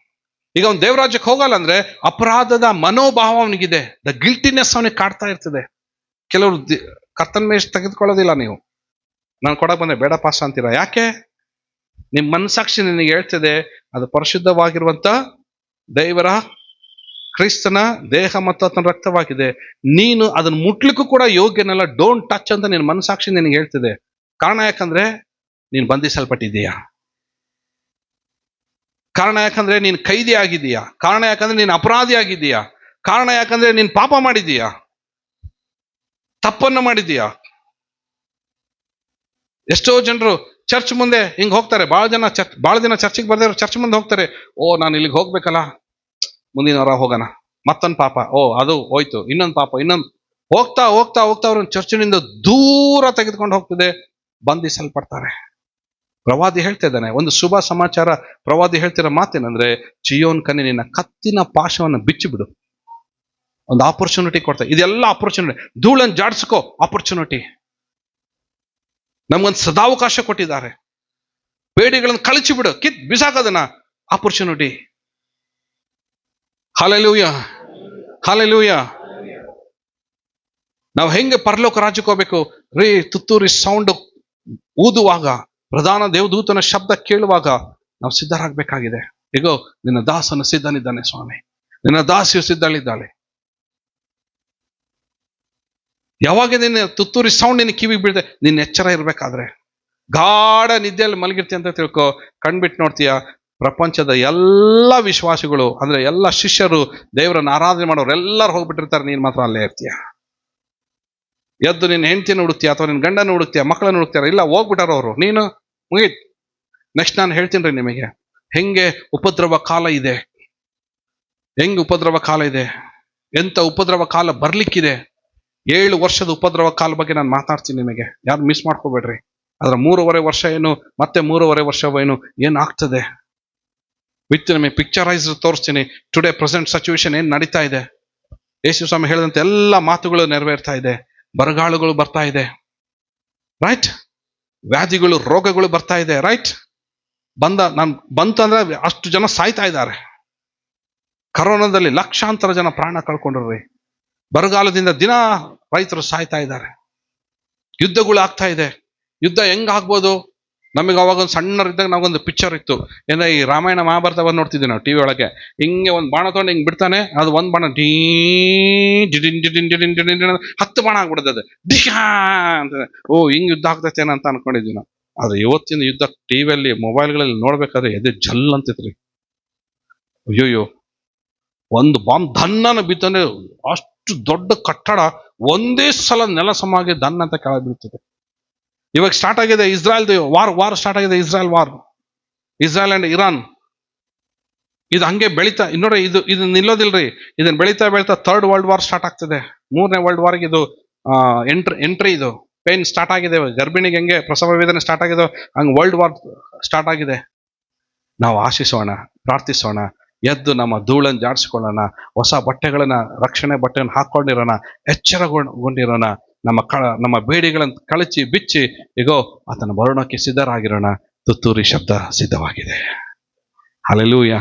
ಈಗ ಅವ್ನು ದೇವರಾಜ್ಯಕ್ಕೆ ಹೋಗಲ್ಲ ಅಂದ್ರೆ ಅಪರಾಧದ ಮನೋಭಾವ ಅವನಿಗಿದೆ ದ ಗಿಲ್ಟಿನೆಸ್ ಅವನಿಗೆ ಕಾಡ್ತಾ ಇರ್ತದೆ. ಕೆಲವರು ಕರ್ತನ ಮೇಷ್ ತೆಗೆದುಕೊಳ್ಳೋದಿಲ್ಲ ನೀವು. ನಾನು ಕೊಡಕ್ ಬಂದೆ ಬೇಡ ಪಾಸ್ ಅಂತೀರಾ? ಯಾಕೆ? ನಿಮ್ಮ ಮನಸಾಕ್ಷಿ ನಿನಗೆ ಹೇಳ್ತಿದೆ, ಅದು ಪರಿಶುದ್ಧವಾಗಿರುವಂತ ದೈವರ, ಕ್ರಿಸ್ತನ ದೇಹ ಮತ್ತು ಆತನ ರಕ್ತವಾಗಿದೆ. ನೀನು ಅದನ್ನ ಮುಟ್ಲಿಕ್ಕೂ ಕೂಡ ಯೋಗ್ಯನಲ್ಲ ಡೋಂಟ್ ಟಚ್ ಅಂತ ನಿನ್ನ ಮನಸಾಕ್ಷಿ ನಿನಗೆ ಹೇಳ್ತಿದೆ. ಕಾರಣ ಯಾಕಂದ್ರೆ ನೀನು ಬಂಧಿಸಲ್ಪಟ್ಟಿದ್ದೀಯಾ? ಕಾರಣ ಯಾಕಂದ್ರೆ ನೀನು ಕೈದಿ ಆಗಿದೀಯಾ ಕಾರಣ ಯಾಕಂದ್ರೆ ನೀನು ಅಪರಾಧಿ ಆಗಿದೀಯಾ ಕಾರಣ ಯಾಕಂದ್ರೆ ನೀನು ಪಾಪ ಮಾಡಿದೀಯಾ ತಪ್ಪನ್ನು ಮಾಡಿದೀಯಾ ಎಷ್ಟೋ ಜನರು ಚರ್ಚ್ ಮುಂದೆ ಹಿಂಗ್ ಹೋಗ್ತಾರೆ. ಬಹಳ ಜನ ಚರ್ಚ್ ಬಹಳ ದಿನ ಚರ್ಚಿಗೆ ಬರ್ದೇ ಚರ್ಚ್ ಮುಂದೆ ಹೋಗ್ತಾರೆ. ಓ, ನಾನು ಇಲ್ಲಿಗೆ ಹೋಗ್ಬೇಕಲ್ಲ? ಮುಂದಿನ ವಾರ ಹೋಗೋಣ. ಮತ್ತೊಂದು ಪಾಪ. ಓ, ಅದು ಹೋಯ್ತು. ಇನ್ನೊಂದು ಪಾಪ, ಇನ್ನೊಂದು. ಹೋಗ್ತಾ ಹೋಗ್ತಾ ಹೋಗ್ತಾ ಅವ್ರನ್ನ ಚರ್ಚಿನಿಂದ ದೂರ ತೆಗೆದುಕೊಂಡು ಹೋಗ್ತಿದೆ. ಬಂಧಿಸಲ್ಪಡ್ತಾರೆ. ಪ್ರವಾದಿ ಹೇಳ್ತಾ ಇದ್ದಾನೆ, ಒಂದು ಶುಭ ಸಮಾಚಾರ. ಪ್ರವಾದಿ ಹೇಳ್ತಿರೋ ಮಾತೇನಂದ್ರೆ, ಚಿಯೋನ್ ಕನ್ನೆ ನಿನ್ನ ಕತ್ತಿನ ಪಾಶವನ್ನು ಬಿಚ್ಚಿಬಿಡು. ಒಂದು ಆಪರ್ಚುನಿಟಿ ಕೊಡ್ತಾ, ಇದೆಲ್ಲ ಆಪರ್ಚುನಿಟಿ ಧೂಳನ್ ಜಾಡ್ಸ್ಕೋ ಆಪರ್ಚುನಿಟಿ ನಮ್ಗೊಂದು ಸದಾವಕಾಶ ಕೊಟ್ಟಿದ್ದಾರೆ. ಬೇಡಿಗಳನ್ನು ಕಳಚಿ ಬಿಡು ಕಿತ್ ಬಿಸಾಕೋದನ್ನ ಆಪರ್ಚುನಿಟಿ ಹಾಲೆಲೂಯ ಹಾಲೆಲೂಯ ನಾವು ಹೆಂಗೆ ಪರಲೋಕ ರಾಜ್ಯಕ್ಕೆ ಹೋಗ್ಬೇಕು? ರೀ ತುತ್ತೂರಿ ಸೌಂಡ್ ಊದುವಾಗ. ಪ್ರಧಾನ ದೇವದೂತನ ಶಬ್ದ ಕೇಳುವಾಗ ನಾವು ಸಿದ್ಧರಾಗಬೇಕಾಗಿದೆ. ಈಗೋ ನಿನ್ನ ದಾಸನ ಸಿದ್ಧನಿದ್ದಾನೆ ಸ್ವಾಮಿ. ನಿನ್ನ ದಾಸಿಯು ಸಿದ್ಧಳಿದ್ದಾಳೆ. ಯಾವಾಗ ನಿನ್ನ ತುತ್ತೂರಿ ಸೌಂಡ್ ನಿನ್ನ ಕಿವಿ ಬೀಳ್ದೆ, ನಿನ್ನ ಎಚ್ಚರ ಇರಬೇಕಾದ್ರೆ. ಗಾಢ ನಿದ್ದೆಯಲ್ಲಿ ಮಲಗಿರ್ತಿ ಅಂತ ತಿಳ್ಕೊ ಕಣ್ಬಿಟ್ಟು ನೋಡ್ತೀಯ, ಪ್ರಪಂಚದ ಎಲ್ಲ ವಿಶ್ವಾಸಿಗಳು, ಅಂದ್ರೆ ಎಲ್ಲ ಶಿಷ್ಯರು, ದೇವರನ್ನ ಆರಾಧನೆ ಮಾಡೋರು ಎಲ್ಲರೂ ಹೋಗ್ಬಿಟ್ಟಿರ್ತಾರೆ, ನೀನ್ ಮಾತ್ರ ಅಲ್ಲೇ ಇರ್ತೀಯ. ಎದ್ದು ನಿನ್ನ ಹೆಂಡತಿನ ಹುಡುಕ್ತೀಯ ಅಥವಾ ನಿನ್ನ ಗಂಡನ ಹುಡುಕ್ತೀಯ ಮಕ್ಕಳನ್ನು ಹುಡುಕ್ತಾರೆ ಇಲ್ಲ ಹೋಗ್ಬಿಟ್ಟಾರ ಅವರು. ನೀನು ಮುಗೀತ್. ನೆಕ್ಸ್ಟ್ ನಾನು ಹೇಳ್ತೀನಿ ರೀ ನಿಮಗೆ. ಹೆಂಗೆ ಉಪದ್ರವ ಕಾಲ ಇದೆ? ಹೆಂಗೆ ಉಪದ್ರವ ಕಾಲ ಇದೆ? ಎಂತ ಉಪದ್ರವ ಕಾಲ ಬರ್ಲಿಕ್ಕಿದೆ? ಏಳು ವರ್ಷದ ಉಪದ್ರವ ಕಾಲ ಬಗ್ಗೆ ನಾನು ಮಾತಾಡ್ತೀನಿ ನಿಮಗೆ. ಯಾರು ಮಿಸ್ ಮಾಡ್ಕೋಬೇಡ್ರಿ. ಅದರ ಮೂರುವರೆ ವರ್ಷ ಏನು, ಮತ್ತೆ ಮೂರುವರೆ ಏನು, ಏನಾಗ್ತದೆ? ವಿತ್ ನಿಮಗೆ ಪಿಕ್ಚರೈಸ್ ತೋರಿಸ್ತೀನಿ. ಟುಡೇ ಪ್ರೆಸೆಂಟ್ ಸಿಚುವೇಶನ್ ಏನ್ ನಡೀತಾ ಇದೆ? ಯೇಸು ಸ್ವಾಮಿ ಹೇಳಿದಂತೆ ಎಲ್ಲ ಮಾತುಗಳು ನೆರವೇರ್ತಾ ಇದೆ. ಬರಗಾಳುಗಳು ಬರ್ತಾ ಇದೆ. ರೈಟ್ ವ್ಯಾಧಿಗಳು, ರೋಗಗಳು ಬರ್ತಾ ಇದೆ ರೈಟ್ ಬಂದ, ನಾನು ಬಂತಂದ್ರೆ ಅಷ್ಟು ಜನ ಸಾಯ್ತಾ ಇದ್ದಾರೆ. ಕರೋನಾದಲ್ಲಿ ಲಕ್ಷಾಂತರ ಜನ ಪ್ರಾಣ ಕಳ್ಕೊಂಡ್ರಿ ಬರಗಾಲದಿಂದ ದಿನ ರೈತರು ಸಾಯ್ತಾ ಇದ್ದಾರೆ. ಯುದ್ಧಗಳು ಆಗ್ತಾ ಇದೆ. ಯುದ್ಧ ಹೆಂಗ್ ಆಗ್ಬೋದು? ನಮಗೆ ಅವಾಗ ಒಂದು ಸಣ್ಣರಿದ್ದಾಗ ನಾವೊಂದು ಪಿಕ್ಚರ್ ಇತ್ತು ಏನ ಈ ರಾಮಾಯಣ ಮಹಾಭಾರತವನ್ನು ನೋಡ್ತಿದ್ವಿ ನಾವು ಟಿವಿ ಒಳಗೆ ಹಿಂಗೆ ಒಂದು ಬಾಣ ತೊಗೊಂಡು ಹಿಂಗೆ ಬಿಡ್ತಾನೆ ಅದು ಒಂದು ಬಾಣ ಡೀ ಡಿಡಿನ್ ಡಿಡಿನ್ ಡಿಡಿನ್ ಹತ್ತು ಬಾಣ ಆಗ್ಬಿಡ್ತದೆ ಡಿಶಾ ಅಂತ ಓ ಹಿಂಗೆ ಯುದ್ಧ ಆಗ್ತೈತೆ ಅಂತ ಅನ್ಕೊಂಡಿದ್ವಿ ನಾವು ಆದ್ರೆ ಇವತ್ತಿನ ಯುದ್ಧ ಟಿವಿಯಲ್ಲಿ ಮೊಬೈಲ್ಗಳಲ್ಲಿ ನೋಡ್ಬೇಕಾದ್ರೆ ಎದೆ ಜಲ್ ಅಂತಿತ್ರಿ ಅಯ್ಯೋಯ್ಯೋ ಒಂದು ಬಾಂಬ್ ದನ್ನನ ಬಿತ್ತಂದ್ರೆ ಅಷ್ಟು ದೊಡ್ಡ ಕಟ್ಟಡ ಒಂದೇ ಸಲ ನೆಲ ಸಮಾಗಿ ಅಂತ ಕೆಳಗೆ ಬೀಳ್ತದೆ ಇವಾಗ ಸ್ಟಾರ್ಟ್ ಆಗಿದೆ ಇಸ್ರಾಯಲ್ ವಾರ್ ವಾರ್ ಸ್ಟಾರ್ಟ್ ಆಗಿದೆ Israel war. Israel and Iran. ಇದು ಹಂಗೆ ಬೆಳೀತಾ ನೋಡಿ ಇದು ಇದು ನಿಲ್ಲೋದಿಲ್ರಿ. ಇದನ್ನ ಬೆಳಿತಾ ಬೆಳಿತಾ ಥರ್ಡ್ ವರ್ಲ್ಡ್ ವಾರ್ ಸ್ಟಾರ್ಟ್ ಆಗ್ತದೆ. ಮೂರನೇ ವರ್ಲ್ಡ್ ವಾರ್ಗೆ ಇದು ಎಂಟ್ರಿ ಎಂಟ್ರಿ ಇದು. ಪೇನ್ ಸ್ಟಾರ್ಟ್ ಆಗಿದೆ, ಗರ್ಭಿಣಿಗೆ ಹೆಂಗೆ ಪ್ರಸವ ವೇದನೆ ಸ್ಟಾರ್ಟ್ ಆಗಿದೆ, ಹಂಗೆ ವರ್ಲ್ಡ್ ವಾರ್ ಸ್ಟಾರ್ಟ್ ಆಗಿದೆ. ನಾವು ಆಶಿಸೋಣ, ಪ್ರಾರ್ಥಿಸೋಣ, ಎದ್ದು ನಮ್ಮ ಧೂಳನ್ನು ಜಾಡಿಸ್ಕೊಳ್ಳೋಣ, ಹೊಸ ಬಟ್ಟೆಗಳನ್ನ, ರಕ್ಷಣೆ ಬಟ್ಟೆಯನ್ನು ಹಾಕೊಂಡಿರೋಣ ಎಚ್ಚರಗೊಂಡಿರೋಣ ನಮ್ಮ ಕಳ, ನಮ್ಮ ಬೇಡಿಗಳನ್ನು ಕಳಚಿ ಬಿಚ್ಚಿ ಈಗೋ ಆತನ ಬರೋಣಕ್ಕೆ ಸಿದ್ಧರಾಗಿರೋಣ. ತುತ್ತೂರಿ ಶಬ್ದ ಸಿದ್ಧವಾಗಿದೆ. ಅಲೆಲೂಯ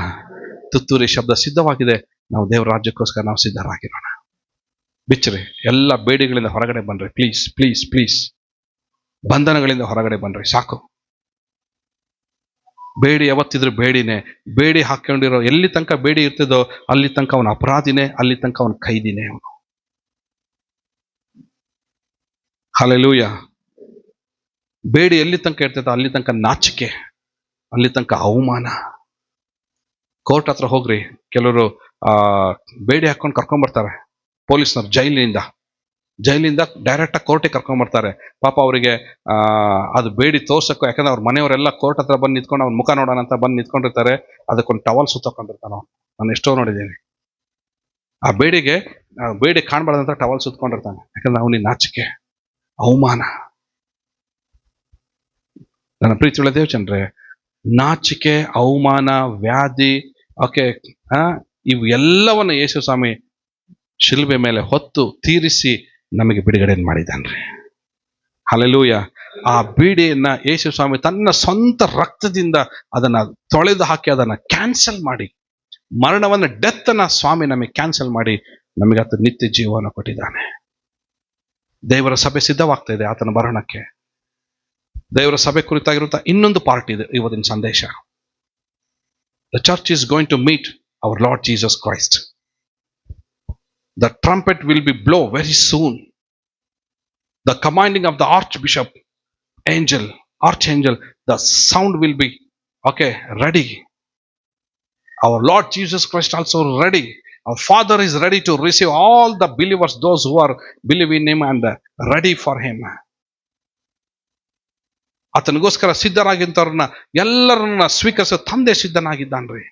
ತುತ್ತೂರಿ ಶಬ್ದ ಸಿದ್ಧವಾಗಿದೆ. ನಾವು ದೇವರ ರಾಜ್ಯಕ್ಕೋಸ್ಕರ ನಾವು ಸಿದ್ಧರಾಗಿರೋಣ. ಬಿಚ್ಚರಿ, ಎಲ್ಲ ಬೇಡಿಗಳಿಂದ ಹೊರಗಡೆ ಬನ್ರಿ. ಪ್ಲೀಸ್ ಪ್ಲೀಸ್ ಪ್ಲೀಸ್ ಬಂಧನಗಳಿಂದ ಹೊರಗಡೆ ಬನ್ರಿ. ಸಾಕು. ಬೇಡಿ ಯಾವತ್ತಿದ್ರು ಬೇಡಿನೇ. ಬೇಡಿ ಹಾಕೊಂಡಿರೋ ಎಲ್ಲಿ ತನಕ ಬೇಡಿ ಇರ್ತದೋ, ಅಲ್ಲಿ ತನಕ ಅವನ ಅಪರಾಧಿನೇ, ಅಲ್ಲಿ ತನಕ ಅವನ ಕೈದಿನೇ ಅವನು. ಹಲೆಲೂಯ ಬೇಡಿ ಎಲ್ಲಿ ತನಕ ಇರ್ತೈತೆ ಅಲ್ಲಿ ತನಕ ನಾಚಿಕೆ, ಅಲ್ಲಿ ತನಕ ಅವಮಾನ. ಕೋರ್ಟ್ ಹತ್ರ ಹೋಗ್ರಿ. ಕೆಲವರು, ಆ, ಬೇಡಿ ಹಾಕೊಂಡು ಕರ್ಕೊಂಡ್ ಬರ್ತಾರೆ ಪೊಲೀಸ್ನವ್ರು ಜೈಲಿನಿಂದ ಜೈಲಿಂದ ಡೈರೆಕ್ಟಾಗಿ ಕೋರ್ಟಿಗೆ ಕರ್ಕೊಂಡ್ ಬರ್ತಾರೆ ಪಾಪ ಅವರಿಗೆ, ಆ, ಅದು ಬೇಡಿ ತೋರ್ಸಕ್ಕೂ, ಯಾಕಂದ್ರೆ ಅವ್ರ ಮನೆಯವರೆಲ್ಲ ಕೋರ್ಟ್ ಹತ್ರ ಬಂದು ನಿಂತ್ಕೊಂಡು ಅವ್ನ ಮುಖ ನೋಡೋಣ ಅಂತ ಬಂದು ನಿಂತ್ಕೊಂಡಿರ್ತಾರೆ. ಅದಕ್ಕೊಂದು ಟವಲ್ ಸುತ್ತಕೊಂಡಿರ್ತಾನೆ ನಾನು ಎಷ್ಟೋ ನೋಡಿದ್ದೀನಿ. ಆ ಬೇಡಿಗೆ ಬೇಡಿ ಕಾಣ್ಬಾರ್ದಂತ ಟವಲ್ ಸುತ್ಕೊಂಡಿರ್ತಾನೆ ಯಾಕಂದ್ರೆ ಅವನಿಗೆ ನಾಚಿಕೆ. ಅವಮಾನ. ನನ್ನ ಪ್ರೀತಿ ಉಳ್ಳ ದೇವಚಂದ್ರೆ, ನಾಚಿಕೆ, ಅವಮಾನ, ವ್ಯಾಧಿ, ಓಕೆ ಇವು ಎಲ್ಲವನ್ನ ಯೇಸು ಸ್ವಾಮಿ ಶಿಲ್ಬೆ ಮೇಲೆ ಹೊತ್ತು ತೀರಿಸಿ ನಮಗೆ ಬಿಡುಗಡೆ ಮಾಡಿದ್ದಾನ್ರಿ ಅಲೆಲೂಯ ಆ ಬೀಡಿಯನ್ನ ಯೇಸು ಸ್ವಾಮಿ ತನ್ನ ಸ್ವಂತ ರಕ್ತದಿಂದ ಅದನ್ನ ತೊಳೆದು ಹಾಕಿ ಅದನ್ನ ಕ್ಯಾನ್ಸಲ್ ಮಾಡಿ, ಮರಣವನ್ನ ಡೆತ್ ಸ್ವಾಮಿ ನಮಗೆ ಕ್ಯಾನ್ಸಲ್ ಮಾಡಿ ನಮಗೆ ಅದು ನಿತ್ಯ ಜೀವನ ಕೊಟ್ಟಿದ್ದಾನೆ. ದೇವರ ಸಭೆ ಸಿದ್ಧವಾಗ್ತಾ ಇದೆ ಆತನ ಮರಣಕ್ಕೆ ದೇವರ ಸಭೆ ಕುರಿತಾಗಿರುವಂತಹ ಇನ್ನೊಂದು ಪಾರ್ಟ್ ಇದೆ ಇವತ್ತಿನ ಸಂದೇಶ the church is going to meet our lord Jesus Christ the trumpet will be blow very soon the commanding of the archbishop angel, archangel, the sound will be okay, ready. Our Lord Jesus Christ also ready. Our Father is ready to receive all the believers, those who are believe in Him and ready for Him. ಆತನಿಗೋಸ್ಕರ ಸಿದ್ಧರಾಗಿದ್ದವ್ರನ್ನ ಎಲ್ಲರನ್ನ ಸ್ವೀಕರಿಸೋ ತಂದೆ ಸಿದ್ಧನಾಗಿದ್ದಾನ್ರಿ.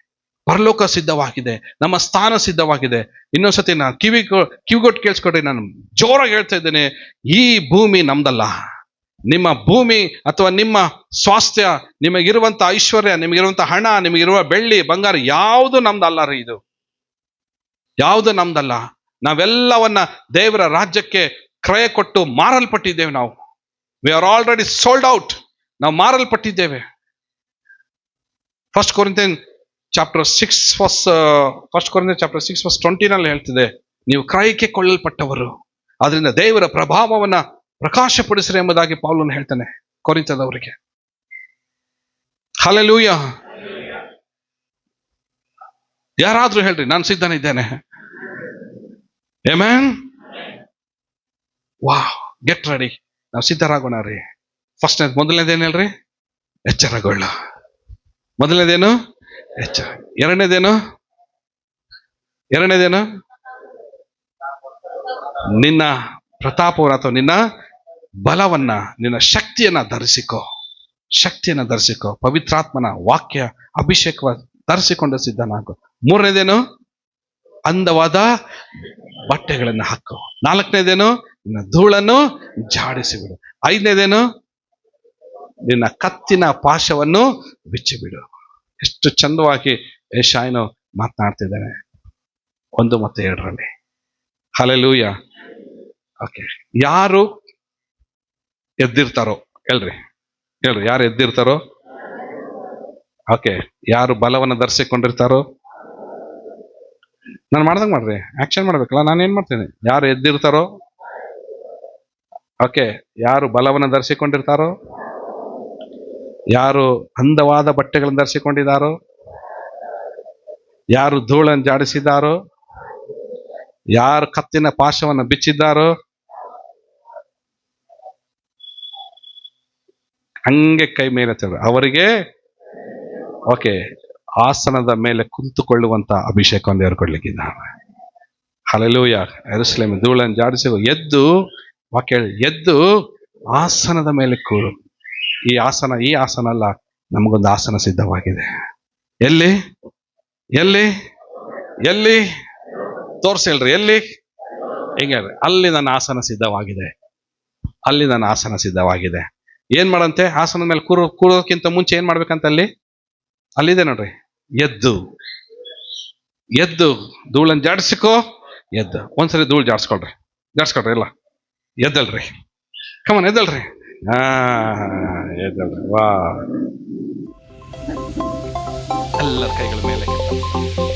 ಪರಲೋಕ ಸಿದ್ಧವಾಗಿದೆ ನಮ್ಮ ಸ್ಥಾನ ಸಿದ್ಧವಾಗಿದೆ. ಇನ್ನೊಂದ್ಸತಿ ನಾನು ಕಿವಿ ಕಿವಿಗೊಟ್ಟು ಕೇಳಿಸ್ಕೊಡ್ರಿ ನಾನು ಜೋರಾಗಿ ಹೇಳ್ತಾ ಇದ್ದೇನೆ ಈ ಭೂಮಿ ನಮ್ದಲ್ಲ. ನಿಮ್ಮ ಭೂಮಿ ಅಥವಾ ನಿಮ್ಮ ಸ್ವಾಸ್ಥ್ಯ ನಿಮಗಿರುವಂತ ಐಶ್ವರ್ಯ ನಿಮಗಿರುವಂತ ಹಣ ನಿಮಗಿರುವ ಬೆಳ್ಳಿ ಬಂಗಾರ ಯಾವುದು ನಮ್ದಲ್ಲ ರೀ ಇದು. ಯಾವುದು ನಮ್ದಲ್ಲ. ನಾವೆಲ್ಲವನ್ನ ದೇವರ ರಾಜ್ಯಕ್ಕೆ ಕ್ರಯ ಕೊಟ್ಟು ಮಾರಲ್ಪಟ್ಟಿದ್ದೇವೆ ನಾವು. We are already sold out ನಾವು ಮಾರಲ್ಪಟ್ಟಿದ್ದೇವೆ. First Corinthian chapter six first first Corinthian chapter six first ಟ್ವೆಂಟಿನಲ್ಲಿ ಹೇಳ್ತಿದೆ, ನೀವು ಕ್ರಯಕ್ಕೆ ಕೊಳ್ಳಲ್ಪಟ್ಟವರು ಅದರಿಂದ ದೇವರ ಪ್ರಭಾವವನ್ನ ಪ್ರಕಾಶಪಡಿಸ್ರಿ ಎಂಬುದಾಗಿ ಪೌಲನು ಹೇಳ್ತಾನೆ ಕೊರಿತದವರಿಗೆ ಹಲಲೂಯ ಯಾರಾದ್ರೂ ಹೇಳ್ರಿ, ನಾನು ಸಿದ್ಧನಿದ್ದೇನೆ. ಏಮ್ಯಾನ್ ವಾ ಗೆಟ್ ರೆಡಿ ನಾವು ಸಿದ್ಧರಾಗೋಣ ರೀ. ಫಸ್ಟ್ ಮೊದಲನೇದೇನು ಹೇಳ್ರಿ? ಎಚ್ಚರಗೊಳ್ಳ. ಮೊದಲನೇದೇನು? ಎಚ್ಚರ. ಎರಡನೇದೇನು? ಎರಡನೇದೇನು? ನಿನ್ನ ಪ್ರತಾಪವನ್ನು ಅಥವಾ ನಿನ್ನ ಬಲವನ್ನ, ನಿನ್ನ ಶಕ್ತಿಯನ್ನ ಧರಿಸಿಕೋ. ಶಕ್ತಿಯನ್ನ ಧರಿಸಿಕೋ. ಪವಿತ್ರಾತ್ಮನ ವಾಕ್ಯ, ಅಭಿಷೇಕವ ಧರಿಸಿಕೊಂಡು ಸಿದ್ಧನಾಗು. ಮೂರನೇದೇನು? ಅಂದವಾದ ಬಟ್ಟೆಗಳನ್ನು ಹಾಕು. ನಾಲ್ಕನೇದೇನು? ನಿನ್ನ ಧೂಳನ್ನು ಜಾಡಿಸಿಬಿಡು ಐದನೇದೇನು? ನಿನ್ನ ಕತ್ತಿನ ಪಾಶವನ್ನು ಬಿಚ್ಚಿಬಿಡು. ಎಷ್ಟು ಚಂದವಾಗಿ ಯಶಾಯನು ಮಾತನಾಡ್ತಿದ್ದಾನೆ ಒಂದು ಮತ್ತೆ ಎರಡರಲ್ಲಿ. Hallelujah okay. ಯಾರು ಎದ್ದಿರ್ತಾರೋ, ಹೇಳ್ರಿ. ಹೇಳ್ರಿ, ಯಾರು ಎದ್ದಿರ್ತಾರೋ? ಓಕೆ. ಯಾರು ಬಲವನ್ನು ಧರಿಸಿಕೊಂಡಿರ್ತಾರೋ? ನಾನು ಮಾಡ್ದಂಗೆ ಮಾಡ್ರಿ ಆಕ್ಷನ್ ಮಾಡ್ಬೇಕಲ್ಲ, ನಾನು ಏನ್ ಮಾಡ್ತೀನಿ? ಯಾರು ಎದ್ದಿರ್ತಾರೋ? ಓಕೆ ಯಾರು ಬಲವನ್ನು ಧರಿಸಿಕೊಂಡಿರ್ತಾರೋ? ಯಾರು ಅಂದವಾದ ಬಟ್ಟೆಗಳನ್ನು ಧರಿಸಿಕೊಂಡಿದ್ದಾರೋ ಯಾರು ಧೂಳನ್ನು ಜಾಡಿಸಿದ್ದಾರೋ? ಯಾರು ಕತ್ತಿನ ಪಾಶವನ್ನು ಬಿಚ್ಚಿದ್ದಾರೋ? ಹಂಗೆ ಕೈ ಮೇಲೆ. ಅವರಿಗೆ ಓಕೆ ಆಸನದ ಮೇಲೆ ಕುಂತುಕೊಳ್ಳುವಂತ ಅಭಿಷೇಕವನ್ನು ದೇವರು ಕೊಡ್ಲಿಕ್ಕಿದ್ದಾನೆ ಹಲಲೂಯ ಎರಸ್ಲೇಮ್ ಧೂಳನ್ನು ಜಾಡಿಸಿ ಎದ್ದು, ವಾಕ್ಯ ಎದ್ದು ಆಸನದ ಮೇಲೆ ಕೂರು. ಈ ಆಸನ ಈ ಆಸನ ಅಲ್ಲ, ನಮಗೊಂದು ಆಸನ ಸಿದ್ಧವಾಗಿದೆ. ಎಲ್ಲಿ? ಎಲ್ಲಿ? ಎಲ್ಲಿ? ತೋರ್ಸಿಲ್ರಿ ಎಲ್ಲಿ? ಹಿಂಗೆ. ಅಲ್ಲಿ ನನ್ನ ಆಸನ ಸಿದ್ಧವಾಗಿದೆ. ಅಲ್ಲಿ ನನ್ನ ಆಸನ ಸಿದ್ಧವಾಗಿದೆ. ಏನ್ ಮಾಡಂತೆ? ಆಸನದ ಮೇಲೆ ಕೂರೋ, ಕೂರೋಕ್ಕಿಂತ ಮುಂಚೆ ಏನ್ ಮಾಡ್ಬೇಕಂತ ಅಲ್ಲಿ? ಅಲ್ಲಿದೆ ನೋಡ್ರಿ. ಎದ್ದು. ಎದ್ದು. ಧೂಳನ್ನು ಜಾಡಿಸಿಕೋ. ಎದ್ದು. ಒಂದ್ಸರಿ ಧೂಳು ಜಾಡಿಸ್ಕೊಳ್ರಿ. ಜಾಡಿಸ್ಕೊಳ್ರಿ ಇಲ್ಲ ಎದ್ದಲ್ರಿ. ಕಮನ್ ಎದ್ದಲ್ರಿ. ಹಾ, ಎದ್ದಲ್ರಿ. ವಾ ಎಲ್ಲರ ಕೈಗಳ ಮೇಲೆ